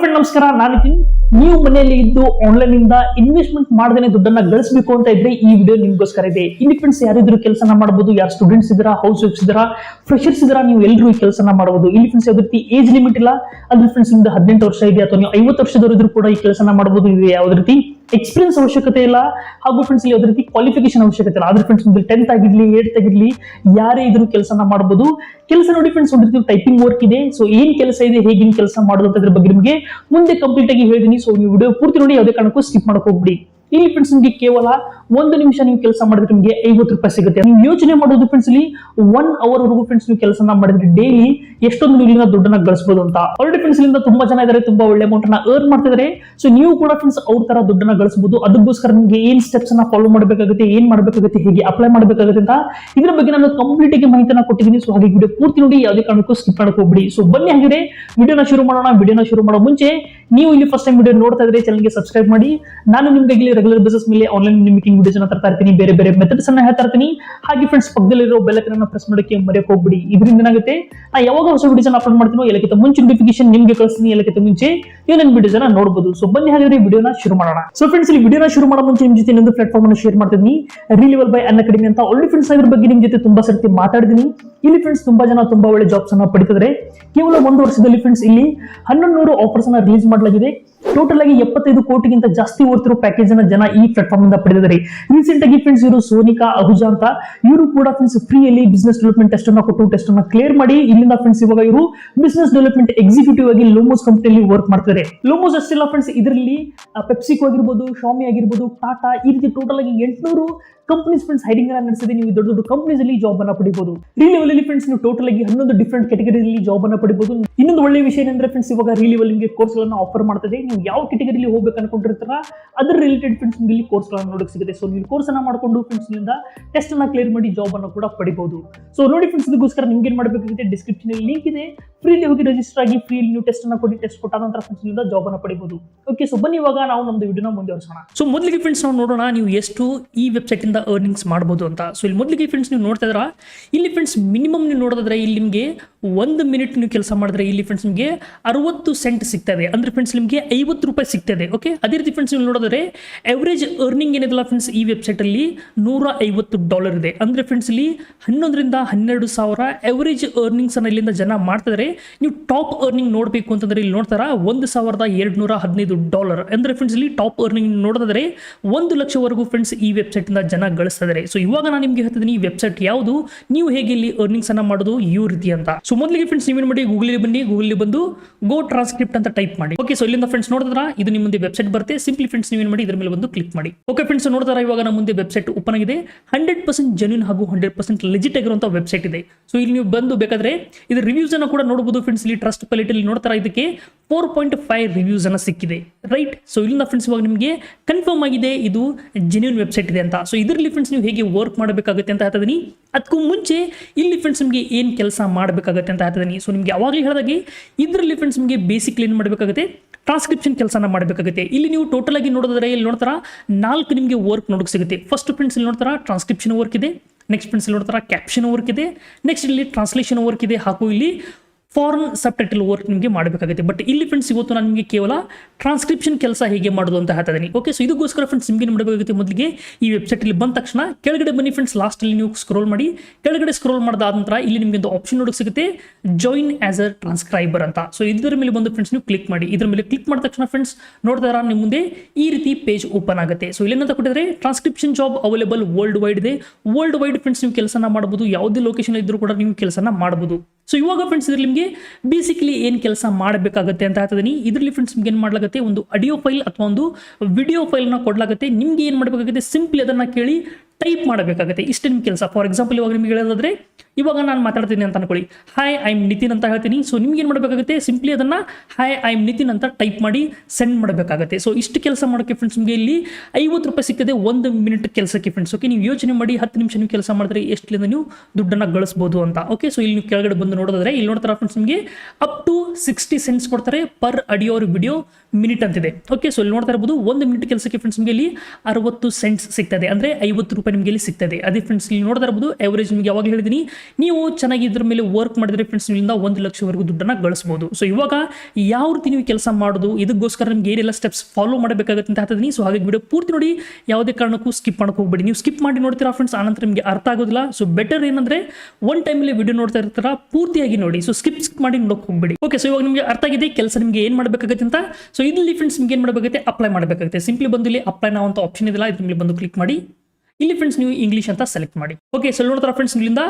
Friend ನಮಸ್ಕಾರ. ನಾನು ನಿತಿನ್. ನೀವು ಮನೆಯಲ್ಲಿ ಇದ್ದು ಆನ್ಲೈನ್ ಇಂದ ಇನ್ವೆಸ್ಟ್ಮೆಂಟ್ ಮಾಡದೇನೆ ದುಡ್ಡನ್ನ ಗಳಿಸಬೇಕು ಅಂತ ಇದ್ರೆ ಈ ವಿಡಿಯೋ ನಿಮ್ಗೋಸ್ಕರ ಇದೆ. ಇಲ್ಲಿ ಫ್ರೆಂಡ್ಸ್ ಯಾರಿದ್ರು ಕೆಲಸನ ಮಾಡಬಹುದು ಯಾರು ಸ್ಟೂಡೆಂಟ್ಸ್ ಇದ್ರ ಹೌಸ್ ವೈಫ್ಸ್ ಇದ್ದೀರಾ ಫ್ರೆಶರ್ಸ್ ಇದ್ರ ನೀವು ಎಲ್ಲರೂ ಈ ಕೆಲಸನ ಮಾಡಬಹುದು ಇಲ್ಲಿ ಫ್ರೆಂಡ್ಸ್ ಯಾವ್ದು ರೀತಿ ಏಜ್ ಲಿಮಿಟ್ ಇಲ್ಲ. ಅಂದ್ರೆ ಫ್ರೆಂಡ್ಸ್ ನಿಮ್ದು ಹದಿನೆಂಟು ವರ್ಷ ಇದೆ ಅಥವಾ ನೀವು ಐವತ್ತು ವರ್ಷದವರಿದ್ರು ಕೂಡ ಈ ಕೆಲಸನ ಮಾಡಬಹುದು ಇದು ಯಾವ್ದು ರೀತಿ? ಎಕ್ಸ್ಪೀರಿಯನ್ಸ್ ಅವಶ್ಯಕತೆ ಇಲ್ಲ. ಹಾಗೂ ಫ್ರೆಂಡ್ಸ್ ಇಲ್ಲಿ ಯಾವುದೇ ರೀತಿ ಕ್ವಾಲಿಫಿಕೇಶನ್ ಅವಶ್ಯಕತೆ ಇಲ್ಲ. ಆದ್ರೆ ಫ್ರೆಂಡ್ಸ್ ಒಂದು ಟೆಂತ್ ಆಗಿರ್ಲಿ ಏಟ್ ಆಗಿರ್ಲಿ, ಯಾರೇ ಇದ್ರು ಕೆಲಸನ ಮಾಡಬಹುದು ಕೆಲಸ ನೋಡಿ ಫ್ರೆಂಡ್ಸ್ ಒಂದು ರೀತಿ ಟೈಪಿಂಗ್ ವರ್ಕ್ ಇದೆ. ಸೊ ಏನ್ ಕೆಲಸ ಇದೆ ಹೇಗಿನ ಕೆಲಸ ಮಾಡೋದು ಅದ್ರ ಬಗ್ಗೆ ನಿಮಗೆ ಮುಂದೆ ಕಂಪ್ಲೀಟ್ ಆಗಿ ಹೇಳ್ತೀನಿ. ಸೊ ನೀವು ವಿಡಿಯೋ ಪೂರ್ತಿ ನೋಡಿ, ಯಾವುದೇ ಕಾರಣಕ್ಕೂ ಸ್ಕಿಪ್ ಹೋಗ್ಬಿಡಿ. ಇಲ್ಲಿ ಫ್ರೆಂಡ್ಸ್ ನಿಮಗೆ ಕೇವಲ ಒಂದು ನಿಮಿಷ ನೀವು ಕೆಲಸ ಮಾಡಿದ್ರೆ ನಿಮಗೆ ಐವತ್ತು ರೂಪಾಯಿ ಸಿಗುತ್ತೆ. ನೀವು ಯೋಚನೆ ಮಾಡೋದು ಫ್ರೆಂಡ್ಸ್ ಇಲ್ಲಿ ಒನ್ ಅವರ್ ವರೆಗೂ ಫ್ರೆಂಡ್ಸ್ ನೀವು ಕೆಲಸ ಮಾಡಿದ್ರೆ ಡೈಲಿ ಎಷ್ಟೊಂದು ನೀವು ಇಲ್ಲಿಂದ ದುಡ್ಡನ್ನ ಗಳಿಸಬಹುದು ಅಂತ. ಆಲ್ರೆಡಿ ಫ್ರೆಂಡ್ಸ್ ಇಲ್ಲಿಂದ ತುಂಬಾ ಜನ ಇದ್ದಾರೆ ತುಂಬಾ ಒಳ್ಳೆ ಅಮೌಂಟ್ ಅನ್ನ ಅರ್ನ್ ಮಾಡ್ತಿದ್ದಾರೆ ಸೊ ನೀವು ಕೂಡ ಫ್ರೆಂಡ್ಸ್ ಅವ್ರ ತರ ದುಡ್ಡನ್ನ ಗಳಿಸಬಹುದು ಅದಕ್ಕೋಸ್ಕರ ನಿಮಗೆ ಏನ್ ಸ್ಟೆಪ್ಸ್ ಅನ್ನ ಫಾಲೋ ಮಾಡಬೇಕಾಗುತ್ತೆ, ಏನ್ ಮಾಡಬೇಕಾಗುತ್ತೆ, ಹೇಗೆ ಅಪ್ಲೈ ಮಾಡಬೇಕಾಗುತ್ತೆ ಅಂತ ಇದ್ರ ಬಗ್ಗೆ ನಾನು ಕಂಪ್ಲೀಟ್ ಆಗಿ ಮಾಹಿತಿನ ಕೊಟ್ಟಿದ್ದೀನಿ. ಸೊ ಹಾಗೆ ವಿಡಿಯೋ ಪೂರ್ತಿ ನೋಡಿ, ಯಾವುದೇ ಕಾರಣಕ್ಕೂ ಸ್ಕಿಪ್ ಮಾಡಕ್ಕೆ ಹೋಗ್ಬಿಡಿ. ಸೊ ಬನ್ನಿ ಹಾಗಿದ್ರೆ ವಿಡಿಯೋನ ಶುರು ಮಾಡೋಣ. ವಿಡಿಯೋನ ಶುರು ಮಾಡೋ ಮುಂಚೆ ನೀವು ಇಲ್ಲಿ ಫಸ್ಟ್ ಟೈಮ್ ವಿಡಿಯೋ ನೋಡ್ತಾ ಇದ್ರೆ ಚಾನಲ್ಗೆ ಸಬ್ಸ್ಕ್ರೈಬ್ ಮಾಡಿ. ನಾನು ನಿಮ್ಗೆ ಇಲ್ಲಿ ರೆಗ್ಯುಲರ್ ಬಿಸಿನೆಸ್ ಮೇಲೆ ಆನ್ಲೈನ್ ಮೀಟಿಂಗ್ ವಿಡಿಯೋಸ್ ತರ್ತಾ ಇರ್ತೀನಿ, ಬೇರೆ ಬೇರೆ ಮೆಥಡ್ಸ್ ಅನ್ನ ಹೇಳ್ತಾ ಇರ್ತೀನಿ. ಹಾಗೆ ಫ್ರೆಂಡ್ಸ್ ಪಕ್ಕದಲ್ಲಿರೋ ಬೆಲ್ಲಕನ್ನ ಪ್ರೆಸ್ ಮಾಡೋಕೆ ಮರೆಯಕ್ಕೆ ಹೋಗ್ಬಿಡಿ. ಇದರಿಂದ ಏನಾಗುತ್ತೆ? ನಾ ಯಾವಾಗ ಹೊಸ ವಿಡಿಯೋಸ್ ಅಪ್ಲೋಡ್ ಮಾಡ್ತೀನೋ, ಎಲ್ಲಕ್ಕಿಂತ ಮುಂಚೆ ನೋಟಿಫಿಕೇಶನ್ ನಿಮ್ಗೆ ಕಳಿಸ್ತೀನಿ, ಎಲ್ಲಕ್ಕಿಂತ ಮುಂಚೆ ನೀವು ನನ್ನ ವಿಡಿಯೋಸ್ ನೋಡಬಹುದು ಸೊ ಬನ್ನಿ ಹಾಗಾದ್ರೆ ವಿಡಿಯೋನ ಶುರು ಮಾಡೋಣ. ಸೊ ಫ್ರೆಂಡ್ಸ್ ಇಲ್ಲಿ ವಿಡಿಯೋನ ಶುರು ಮಾಡೋ ಮುಂಚೆ ನಿಮ್ ಜೊತೆ ಇನ್ನೊಂದು ಪ್ಲಾಟ್ಫಾರ್ಮ್ ಅನ್ನು ಶೇರ್ ಮಾಡ್ತೀನಿ ರೀಲಿವಲ್ ಬೈ ಅನ್ ಅಕಾಡೆಮಿ ಅಂತ ಆಲ್ರೆಡಿ ಫ್ರೆಂಡ್ಸ್ ಅದ್ರ ಬಗ್ಗೆ ನಿಮ್ ಜೊತೆ ತುಂಬಾ ಸರ್ತಿ ಮಾತಾಡಿದೀನಿ ಇಲ್ಲಿ ಫ್ರೆಂಡ್ಸ್ ತುಂಬಾ ಜನ ತುಂಬಾ ಒಳ್ಳೆ ಜಾಬ್ಸ್ ಅನ್ನ ಪಡಿತಾರೆ ಕೇವಲ ಒಂದು ವರ್ಷದಲ್ಲಿ ಫ್ರೆಂಡ್ಸ್ ಇಲ್ಲಿ ಹನ್ನೊಂದು ನೂರು ಆಫರ್ಸ್ ಅನ್ನ ರಿಲೀಸ್ ಮಾಡಲಾಗಿದೆ. ಟೋಟಲ್ ಆಗಿ ಎಪ್ಪತ್ತೈದು ಕೋಟಿಗಿಂತ ಜಾಸ್ತಿ ಓಡ್ತಿರೋ ಪ್ಯಾಕೇಜ್ ಅನ್ನ ಜನ ಈ ಪ್ಲಾಟ್ಫಾರ್ಮ್ ಇಂದ ಪಡೆದಿದ್ದಾರೆ. ರೀಸೆಂಟ್ ಆಗಿ ಫ್ರೆಂಡ್ಸ್ ಇವರು ಸೋನಿಕಾ, ಅಹುಜಾ ಅಂತ, ಇವರು ಕೂಡ ಫ್ರೆಂಡ್ಸ್ ಫ್ರೀಯಲ್ಲಿ ಬಿಸ್ನೆಸ್ ಡೆವಲಪ್ಮೆಂಟ್ ಟೆಸ್ಟ್ ಅನ್ನ ಕೊಟ್ಟು ಟೆಸ್ಟ್ ಅನ್ನ ಕ್ಲಿಯರ್ ಮಾಡಿ ಇಲ್ಲಿಂದ ಫ್ರೆಂಡ್ಸ್ ಇವಾಗ ಇವರು ಬಿಸ್ನೆಸ್ ಡೆವಲಪ್ಮೆಂಟ್ ಎಕ್ಸಿಕ್ಯೂಟಿವ್ ಆಗಿ ಲೋಮೋಸ್ ಕಂಪನಿಯಲ್ಲಿ ವರ್ಕ್ ಮಾಡ್ತಾರೆ ಲೋಮೋಸ್ ಅಷ್ಟೆಲ್ಲ ಫ್ರೆಂಡ್ಸ್ ಇದರಲ್ಲಿ ಪೆಪ್ಸಿಕೋ ಆಗಿರ್ಬೋದು ಶಾಮಿ ಆಗಿರ್ಬೋದು ಟಾಟಾ ಈ ರೀತಿ ಟೋಟಲ್ ಆಗಿ ಎಂಟುನೂರು ಕಂಪನೀಸ್ ಫ್ರೆಂಡ್ಸ್ ಹೈಡಿಂಗ್ ನಡೆಸಿದೆ ನೀವು ದೊಡ್ಡ ದೊಡ್ಡ ಕಂಪನೀಸ್ ಅಲ್ಲಿ ಜಾಬ್ ಅನ್ನ ಪಡಿಬಹುದು ರೀ ಲೆವೆಲ್ ಅಲ್ಲಿ ಫ್ರೆಂಡ್ಸ್ ನೀವು ಟೋಟಲ್ ಆಗಿ ಹನ್ನೊಂದು ಡಿಫ್ರೆಂಟ್ ಕ್ಯಾಟಗರಿಯಲ್ಲಿ ಜಾಬ್ ಅನ್ನ ಪಡಿಬಹುದು ಇನ್ನೊಂದು ಒಳ್ಳೆ ವಿಷಯ ಏನಂದ್ರೆ ಫ್ರೆಂಡ್ಸ್ ಇವಾಗ ರೀ ಲೆವೆಲ್ ನಿಮಗೆ ಕೋರ್ಸ್ ಗಳನ್ನ ಆಫರ್ ಮಾಡ್ತದೆ. ನೀವು ಯಾವ ಕ್ಯಾಟಗರಿಲಿ ಹೋಗ್ಬೇಕು ಅನ್ಕೊಂಡಿರ್ತಾರ, ಅದ್ರ ರಿಲೇಟೆಡ್ ಫ್ರೆಂಡ್ಸ್ ನಿಮಗೆ ಇಲ್ಲಿ ಕೋರ್ಸ್ ಗಳನ್ನ ನೋಡಕ್ ಸಿಗುತ್ತೆ. ಸೊ ನೀವು ಕೋರ್ಸ್ ಅನ್ನ ಮಾಡ್ಕೊಂಡು ಫ್ರೆಂಡ್ಸ್ನಿಂದ ಟೆಸ್ಟ್ ಅನ್ನ ಕ್ಲಿಯರ್ ಮಾಡಿ ಜಾಬ್ ಅನ್ನು ಕೂಡ ಪಡಿಬಹುದು ಸೊ ನೋಡಿ ಫ್ರೆಂಡ್ಸ್ ಇದಕ್ಕೋಸ್ಕರ ನಿಮ್ಗೆ ಏನ್ ಮಾಡಬೇಕಾಗಿದೆ ಡಿಸ್ಕ್ರಿಪ್ಷನ್ ಅಲ್ಲಿ ಲಿಂಕ್ ಇದೆ. ಫ್ರೀಲಿ ಹೋಗಿ ರಿಜಿಸ್ಟರ್ ಆಗಿ ಫ್ರೀ ನೀವು ಟೆಸ್ಟ್ ಅನ್ನ ಕೊಡಿ ಟೆಸ್ಟ್ ಕೊಟ್ಟ ನಂತರ ಫ್ರೆಂಡ್ಸ್ನಿಂದ ಜಾಬ್ ಅನ್ನ ಪಡಿಬಹುದು ಓಕೆ ಸೊ ಬನ್ನಿ ಇವಾಗ ನಾವು ನಮ್ದು ವಿಡಿಯೋನ ಮುಂದುವರಿಸೋಣ. ಸೊ ಮೊದಲಿಗೆ ಫ್ರೆಂಡ್ಸ್ ನಾವು ನೋಡೋಣ, ನೀವು ಎಷ್ಟು ಈ ವೆಬ್ಸೈಟ್ ಇಂದ ಅರ್ನಿಂಗ್ಸ್ ಮಾಡಬಹುದು ಅಂತ. ಸೊ ಇಲ್ಲಿ ಮೊದಲಿಗೆ ಫ್ರೆಂಡ್ಸ್ ನೀವು ನೋಡ್ತಾ ಇದ್ರೆ? ಇಲ್ಲಿ ಫ್ರೆಂಡ್ಸ್ ಮಿನಿಮಮ್ ನೀವು ನೋಡಿದ್ರೆ ಇಲ್ಲಿ ನಿಮಗೆ ಒಂದು ಮಿನಿಟ್ ನೀವು ಕೆಲಸ ಮಾಡಿದ್ರೆ ಇಲ್ಲಿ ಫ್ರೆಂಡ್ಸ್ ನಿಮಗೆ ಅರವತ್ತು ಸೆಂಟ್ ಸಿಗ್ತದೆ. ಅಂದ್ರೆ ಫ್ರೆಂಡ್ಸ್ ನಿಮಗೆ ಐವತ್ತು ರೂಪಾಯಿ ಸಿಗ್ತದೆ ಓಕೆ ಅದೇ ರೀತಿ ಫ್ರೆಂಡ್ಸ್ ನೀವು ನೋಡಿದ್ರೆ ಎವರೇಜ್ ಅರ್ನಿಂಗ್ ಏನಿದೆಲ್ಲ ಫ್ರೆಂಡ್ಸ್ ಈ ವೆಬ್ಸೈಟ್ ಅಲ್ಲಿ ನೂರ ಐವತ್ತು ಡಾಲರ್ ಇದೆ. ಅಂದ್ರೆ ಫ್ರೆಂಡ್ಸ್ ಇಲ್ಲಿ ಹನ್ನೊಂದರಿಂದ ಹನ್ನೆರಡು ಸಾವಿರ ಎವರೇಜ್ ಅರ್ನಿಂಗ್ಸ್ ಅನ್ನ ಇಲ್ಲಿಂದ ಜನ ಮಾಡ್ತಿದ್ದಾರೆ ನೀವು ಟಾಪ್ ಅರ್ನಿಂಗ್ ನೋಡಬೇಕು ಅಂತಂದ್ರೆ ಇಲ್ಲಿ ನೋಡ್ತಾರ? ಒಂದು ಸಾವಿರದ ಎರಡು ನೂರ ಹದಿನೈದು ಡಾಲರ್ ಅಂದ್ರೆ ಫ್ರೆಂಡ್ಸ್ ಇಲ್ಲಿ ಟಾಪ್ ಅರ್ನಿಂಗ್ ನೋಡಿದ್ರೆ ಒಂದು ಲಕ್ಷವರೆಗೂ ಫ್ರೆಂಡ್ಸ್ ಈ ವೆಬ್ಸೈಟ್ ಇಂದ ಜನ ಗಳಿಸ್ತಿದ್ದಾರೆ ಸೊ ಇವಾಗ ನಾನು ನಿಮಗೆ ಹೇಳ್ತಿದ್ದೀನಿ ಈ ವೆಬ್ಸೈಟ್ ಯಾವುದು? ನೀವು ಹೇಗೆ ಇಲ್ಲಿ ಅರ್ನಿಂಗ್ಸ್ ಅನ್ನ ಮಾಡೋದು? ಈ ರೀತಿ ಅಂತ. ಸೊ ಮೊದಲಿಗೆ ಫ್ರೆಂಡ್ಸ್ ನೀವೇನು ಮಾಡಿ? ಗೂಗಲ್ ಬನ್ನಿ. ಗೂಗಲ್ ಬಂದು ಗೋ ಟ್ರಾನ್ಸ್ಕ್ರಿಪ್ಟ್ ಅಂತ ಟೈಪ್ ಮಾಡಿ. ಓಕೆ ಸೊ ಇಲ್ಲಿಂದ ಫ್ರೆಂಡ್ಸ್ ನೋಡಿದ್ರ? ಇದು ನಿಮ್ಮ ಮುಂದೆ ವೆಬ್ಸೈಟ್ ಬರುತ್ತೆ. ಸಿಂಪ್ಲಿ ಫ್ರೆಂಡ್ಸ್ ನೀವೇನು ಮಾಡಿ? ಇದ್ರ ಮೇಲೆ ಬಂದು ಕ್ಲಿಕ್ ಮಾಡಿ. ಓಕೆ ಫ್ರೆಂಡ್ಸ್ ನೋಡ್ತಾರ ಇವಾಗ ನಮ್ಮ ಮುಂದೆ ವೆಬ್ಸೈಟ್ ಓಪನ್ ಆಗಿದೆ. ಹಂಡ್ರೆಡ್ ಪರ್ಸೆಂಟ್ ಜೆನ್ಯೂನ್ ಹಾಗೂ ಹಂಡ್ರೆಡ್ ಪರ್ಸೆಂಟ್ ಲೆಜಿಟ್ ಆಗಿರುವಂತಹ ವೆಬ್ಸೈಟ್ ಇದೆ. ಸೊ ಇಲ್ಲಿ ನೀವು ಬಂದು ಬೇಕಾದ್ರೆ ಇದು ರಿವ್ಯೂಸ್ ಅನ್ನು ಕೂಡ ನೋಡಬಹುದು ಫ್ರೆಂಡ್ಸ್ ಇಲ್ಲಿ ಟ್ರಸ್ಟ್ ಪಲಿಟ್ ಇಲ್ಲಿ ನೋಡ್ತಾರ? ಇದಕ್ಕೆ ಫೋರ್ ಪಾಯಿಂಟ್ ಫೈವ್ ರಿವ್ಯೂಸ್ ಅನ್ನ ಸಿಕ್ಕಿದೆ. ರೈಟ್ ಸೊ ಇಲ್ಲಿಂದ ಫ್ರೆಂಡ್ಸ್ ಇವಾಗ ನಿಮಗೆ ಕನ್ಫರ್ಮ್ ಆಗಿದೆ. ಇದು ಜೆನ್ಯೂನ್ ವೆಬ್ಸೈಟ್ ಇದೆ ಅಂತ. ಸೊ ಇದರಲ್ಲಿ ಫ್ರೆಂಡ್ಸ್ ನೀವು ಹೇಗೆ ವರ್ಕ್ ಮಾಡಬೇಕಾಗುತ್ತೆ ಅಂತ ಹೇಳ್ತಿದ್ದೀನಿ ಅದಕ್ಕೂ ಮುಂಚೆ ಇಲ್ಲಿ ಫ್ರೆಂಡ್ಸ್ ನಿಮಗೆ ಏನು ಕೆಲಸ ಮಾಡಬೇಕಾಗುತ್ತೆ ಅಂತ ಹೇಳ್ತಿದ್ದೀನಿ ಸೊ ನಿಮಗೆ ಯಾವಾಗಲೇ ಹೇಳಿದಾಗೆ ಇದರಲ್ಲಿ ಫ್ರೆಂಡ್ಸ್ ನಿಮಗೆ ಬೇಸಿಕ್ಲಿ ಏನು ಮಾಡಬೇಕಾಗುತ್ತೆ ಟ್ರಾನ್ಸ್ಕ್ರಿಪ್ಷನ್ ಕೆಲಸನ ಮಾಡಬೇಕಾಗುತ್ತೆ. ಇಲ್ಲಿ ನೀವು ಟೋಟಲ್ ಆಗಿ ನೋಡಿದ್ರೆ ಇಲ್ಲಿ ನೋಡ್ತಾರ, ನಾಲ್ಕು ನಿಮಗೆ ವರ್ಕ್ ನೋಡಕ್ಕೆ ಸಿಗುತ್ತೆ. ಫಸ್ಟ್ ಫ್ರೆಂಡ್ಸ್ ಇಲ್ಲಿ ನೋಡ್ತಾರ ಟ್ರಾನ್ಸ್ಕ್ರಿಪ್ಷನ್ ವರ್ಕ್ ಇದೆ. ನೆಕ್ಸ್ಟ್ ಫ್ರೆಂಡ್ಸ್ ಇಲ್ಲಿ ನೋಡ್ತಾರ ಕ್ಯಾಪ್ಷನ್ ವರ್ಕ್ ಇದೆ. ನೆಕ್ಸ್ಟ್ ಇಲ್ಲಿ ಟ್ರಾನ್ಸ್ಲೇಷನ್ ವರ್ಕ್ ಇದೆ. ಹಾಗೂ ಇಲ್ಲಿ ಫಾರ್ನ್ ಸಬ್ ಟೈಟಲ್ ವರ್ಕ್ ನಿಮಗೆ ಮಾಡಬೇಕಾಗುತ್ತೆ. ಬಟ್ ಇಲ್ಲಿ ಫ್ರೆಂಡ್ಸ್ ಇವತ್ತು ನಾನು ನಿಮಗೆ ಕೇವಲ ಟ್ರಾನ್ಸ್ಕ್ರಿಪ್ಷನ್ ಕೆಲಸ ಹೇಗೆ ಮಾಡೋದು ಅಂತ ಹೇಳ್ತಾ ಓಕೆ ಸೊ ಇದಕ್ಕೋಸ್ಕರ ಫ್ರೆಂಡ್ಸ್ ನಿಮಗೆ ಮಾಡಬೇಕಾಗುತ್ತೆ ಮೊದಲಿಗೆ ಈ ವೆಬ್ಸೈಟಲ್ಲಿ ಬಂದ ತಕ್ಷಣ ಕೆಳಗಡೆ ಬನ್ನಿ ಫ್ರೆಂಡ್ಸ್ ಲಾಸ್ಟಲ್ಲಿ ನೀವು ಸ್ಕ್ರೋಲ್ ಮಾಡಿ. ಕೆಳಗಡೆ ಸ್ಕ್ರೋಲ್ ಮಾಡಿದಾದ ನಂತರ ಇಲ್ಲಿ ನಿಮಗೆ ಒಂದು ಆಪ್ಷನ್ ನೋಡಕ್ಕೆ ಸಿಗುತ್ತೆ ಜಾಯಿನ್ ಆಸ್ ಅ ಟ್ರಾನ್ಸ್ಕ್ರೈಬರ್ ಅಂತ. ಸೊ ಇದರ ಮೇಲೆ ಬಂದು ಫ್ರೆಂಡ್ಸ್ ನೀವು ಕ್ಲಿಕ್ ಮಾಡಿ. ಇದರ ಮೇಲೆ ಕ್ಲಿಕ್ ಮಾಡಿದ ತಕ್ಷಣ ಫ್ರೆಂಡ್ಸ್ ನೋಡ್ತಾ ನಿಮ್ಮ ಮುಂದೆ ಈ ರೀತಿ ಪೇಜ್ ಓಪನ್ ಆಗುತ್ತೆ. ಸೊ ಇಲ್ಲೇನಂತ ಕೊಟ್ಟಿದ್ರೆ transcription job available world wide ಇದೆ. ವರ್ಲ್ಡ್ ವೈಡ್ ಫ್ರೆಂಡ್ಸ್ ನೀವು ಕೆಲಸನ ಮಾಡಬಹುದು ಯಾವುದೇ ಲೊಕೇಶನ್ ಇದ್ರೂ ಕೂಡ ನೀವು ಕೆಲಸನ ಮಾಡಬಹುದು ಸೊ ಇವಾಗ ಫ್ರೆಂಡ್ಸ್ ಇದ್ರಲ್ಲಿ ನಿಮಗೆ ಬೇಸಿಕಲಿ ಏನು ಕೆಲಸ ಮಾಡಬೇಕಾಗುತ್ತೆ ಅಂತ ಹೇಳ್ತಿದ್ದೀನಿ ಇದರಲ್ಲಿ ಫ್ರೆಂಡ್ಸ್ ನಿಮ್ಗೆ ಏನು ಮಾಡಲಾಗುತ್ತೆ? ಒಂದು ಆಡಿಯೋ ಫೈಲ್ ಅಥವಾ ಒಂದು ವಿಡಿಯೋ ಫೈಲ್ನ ಕೊಡಲಾಗುತ್ತೆ. ನಿಮ್ಗೆ ಏನು ಮಾಡಬೇಕಾಗುತ್ತೆ? ಸಿಂಪ್ಲಿ ಅದನ್ನು ಕೇಳಿ ಟೈಪ್ ಮಾಡಬೇಕಾಗುತ್ತೆ. ಇಷ್ಟು ನಿಮ್ಮ ಕೆಲಸ. ಫಾರ್ ಎಕ್ಸಾಂಪಲ್ ಇವಾಗ ನಿಮ್ಗೆ ಹೇಳೋದಾದ್ರೆ, ಇವಾಗ ನಾನು ಮಾತಾಡ್ತೀನಿ ಅಂತ ಅನ್ಕೊಳ್ಳಿ. ಹಾಯ್ ಐ ಎಂ ನಿತಿನ್ ಅಂತ ಹೇಳ್ತೀನಿ. ಸೊ ನಿಮ್ಗೆ ಏನು ಮಾಡಬೇಕಾಗುತ್ತೆ? ಸಿಂಪ್ಲಿ ಅದನ್ನು ಹಾಯ್ ಐ ಎಂ ನಿತಿನ್ ಅಂತ ಟೈಪ್ ಮಾಡಿ ಸೆಂಡ್ ಮಾಡಬೇಕಾಗುತ್ತೆ. ಸೊ ಇಷ್ಟು ಕೆಲಸ ಮಾಡೋಕ್ಕೆ ಫ್ರೆಂಡ್ಸ್ ನಿಮಗೆ ಇಲ್ಲಿ ಐವತ್ತು ರೂಪಾಯಿ ಸಿಗ್ತದೆ ಒಂದು ಮಿನಿಟ್ ಕೆಲಸಕ್ಕೆ ಫ್ರೆಂಡ್ಸ್ ಓಕೆ ನೀವು ಯೋಚನೆ ಮಾಡಿ ಹತ್ತು ನಿಮಿಷ ನೀವು ಕೆಲಸ ಮಾಡಿದ್ರೆ ಎಷ್ಟರಿಂದ ನೀವು ದುಡ್ಡನ್ನು ಗಳಿಸ್ಬೋದು ಅಂತ. ಓಕೆ ಸೊ ಇಲ್ಲಿ ನೀವು ಕೆಳಗಡೆ ಬಂದು ನೋಡೋದಾದ್ರೆ, ಇಲ್ಲಿ ನೋಡ್ತಾರೆ ಫ್ರೆಂಡ್ಸ್ ನಿಮಗೆ ಅಪ್ ಟು ಸಿಕ್ಸ್ಟಿ ಸೆಂಟ್ಸ್ ಕೊಡ್ತಾರೆ ಪರ್ ಆಡಿಯೋ ವಿಡಿಯೋ ಮಿನಿಟ್ ಅಂತಿದೆ. ಓಕೆ ಸೊ ಇಲ್ಲಿ ನೋಡ್ತಾ ಇರ್ಬೋದು, ಒಂದು ಮಿನಿಟ್ ಕೆಲಸಕ್ಕೆ ಫ್ರೆಂಡ್ಸ್ ನಿಮಗೆ ಇಲ್ಲಿ ಅರವತ್ತು ಸೆಂಟ್ಸ್ ಸಿಗ್ತದೆ. ಅಂದರೆ ಐವತ್ತು ನಿಮಗೆ ಇಲ್ಲಿ ಸಿಗ್ತದೆ? ಅದೇ ಫ್ರೆಂಡ್ಸ್ ಇಲ್ಲಿ ನೋಡ್ತಾ ಎವರೇಜ್ ನಿಮಗೆ ಯಾವಾಗ ಹೇಳಿದ್ದೀನಿ ನೀವು ಚೆನ್ನಾಗಿ ಇದ್ರ ಮೇಲೆ ವರ್ಕ್ ಮಾಡಿದ್ರೆ ಫ್ರೆಂಡ್ಸ್ ನಿಮ್ಮಿಂದ ಒಂದು ಲಕ್ಷವರೆಗೂ ದುಡ್ಡನ್ನು ಗಳಿಸಬಹುದು ಸೊ ಇವಾಗ ಯಾವ ರೀತಿ ನೀವು ಕೆಲಸ ಮಾಡೋದು, ಇದಕ್ಕೋಸ್ಕರ ನಿಮ್ಗೆ ಏನೆಲ್ಲ ಸ್ಟೆಪ್ಸ್ ಫಾಲೋ ಮಾಡಬೇಕಾಗುತ್ತೆ ಅಂತ ಹೇಳ್ತೀನಿ ಸೊ ಹಾಗಾಗಿ ವಿಡಿಯೋ ಪೂರ್ತಿ ನೋಡಿ, ಯಾವುದೇ ಕಾರಣಕ್ಕೂ ಸ್ಕಿಪ್ ಮಾಡಕ್ಕೆ ಹೋಗ್ಬೇಡಿ. ನೀವು ಸ್ಕಿಪ್ ಮಾಡಿ ನೋಡ್ತೀರಾ ಫ್ರೆಂಡ್ಸ್ ಆನಂತರ ನಿಮಗೆ ಅರ್ಥ ಆಗೋದಿಲ್ಲ. ಸೊ ಬೆಟರ್ ಏನಂದ್ರೆ ಒನ್ ಟೈಮಲ್ಲಿ ವಿಡಿಯೋ ನೋಡ್ತಾ ಇರ್ತಾರ, ಪೂರ್ತಿಯಾಗಿ ನೋಡಿ. ಸೊ ಸ್ಕಿಪ್ ಸ್ಕಿಪ್ ಮಾಡಿ ನೋಡಕ್ಕೆ ಹೋಗ್ಬೇಡಿ. ಓಕೆ ಸೊ ಇವಾಗ ನಿಮಗೆ ಅರ್ಥ ಆಗಿದೆ, ಕೆಲಸ ನಿಮಗೆ ಏನು ಮಾಡಬೇಕಾಗುತ್ತೆ ಅಂತ. ಸೊ ಇಲ್ಲಿ ಫ್ರೆಂಡ್ಸ್ ನಿಮ್ಗೆ ಏನು ಮಾಡಬೇಕಾಗುತ್ತೆ? ಅಪ್ಲೈ ಮಾಡಬೇಕಾಗುತ್ತೆ. ಸಿಂಪ್ಲಿ ಬಂದು ಇಲ್ಲಿ ಅಪ್ಲೈ ನಾವು ಅಂತ ಆಪ್ಷನ್ ಇದೆಲ್ಲ ಇದ್ರ ಮೇಲೆ ಬಂದು ಕ್ಲಿಕ್ ಮಾಡಿ. ಇಲ್ಲಿ ಫ್ರೆಂಡ್ಸ್ ನೀವು ಇಂಗ್ಲೀಷ್ ಅಂತ ಸೆಲೆಕ್ಟ್ ಮಾಡಿ. ಓಕೆ ಸೊ ನೋಡ್ತಾರೆ ಫ್ರೆಂಡ್ಸ್ ಇಲ್ಲಿಂದ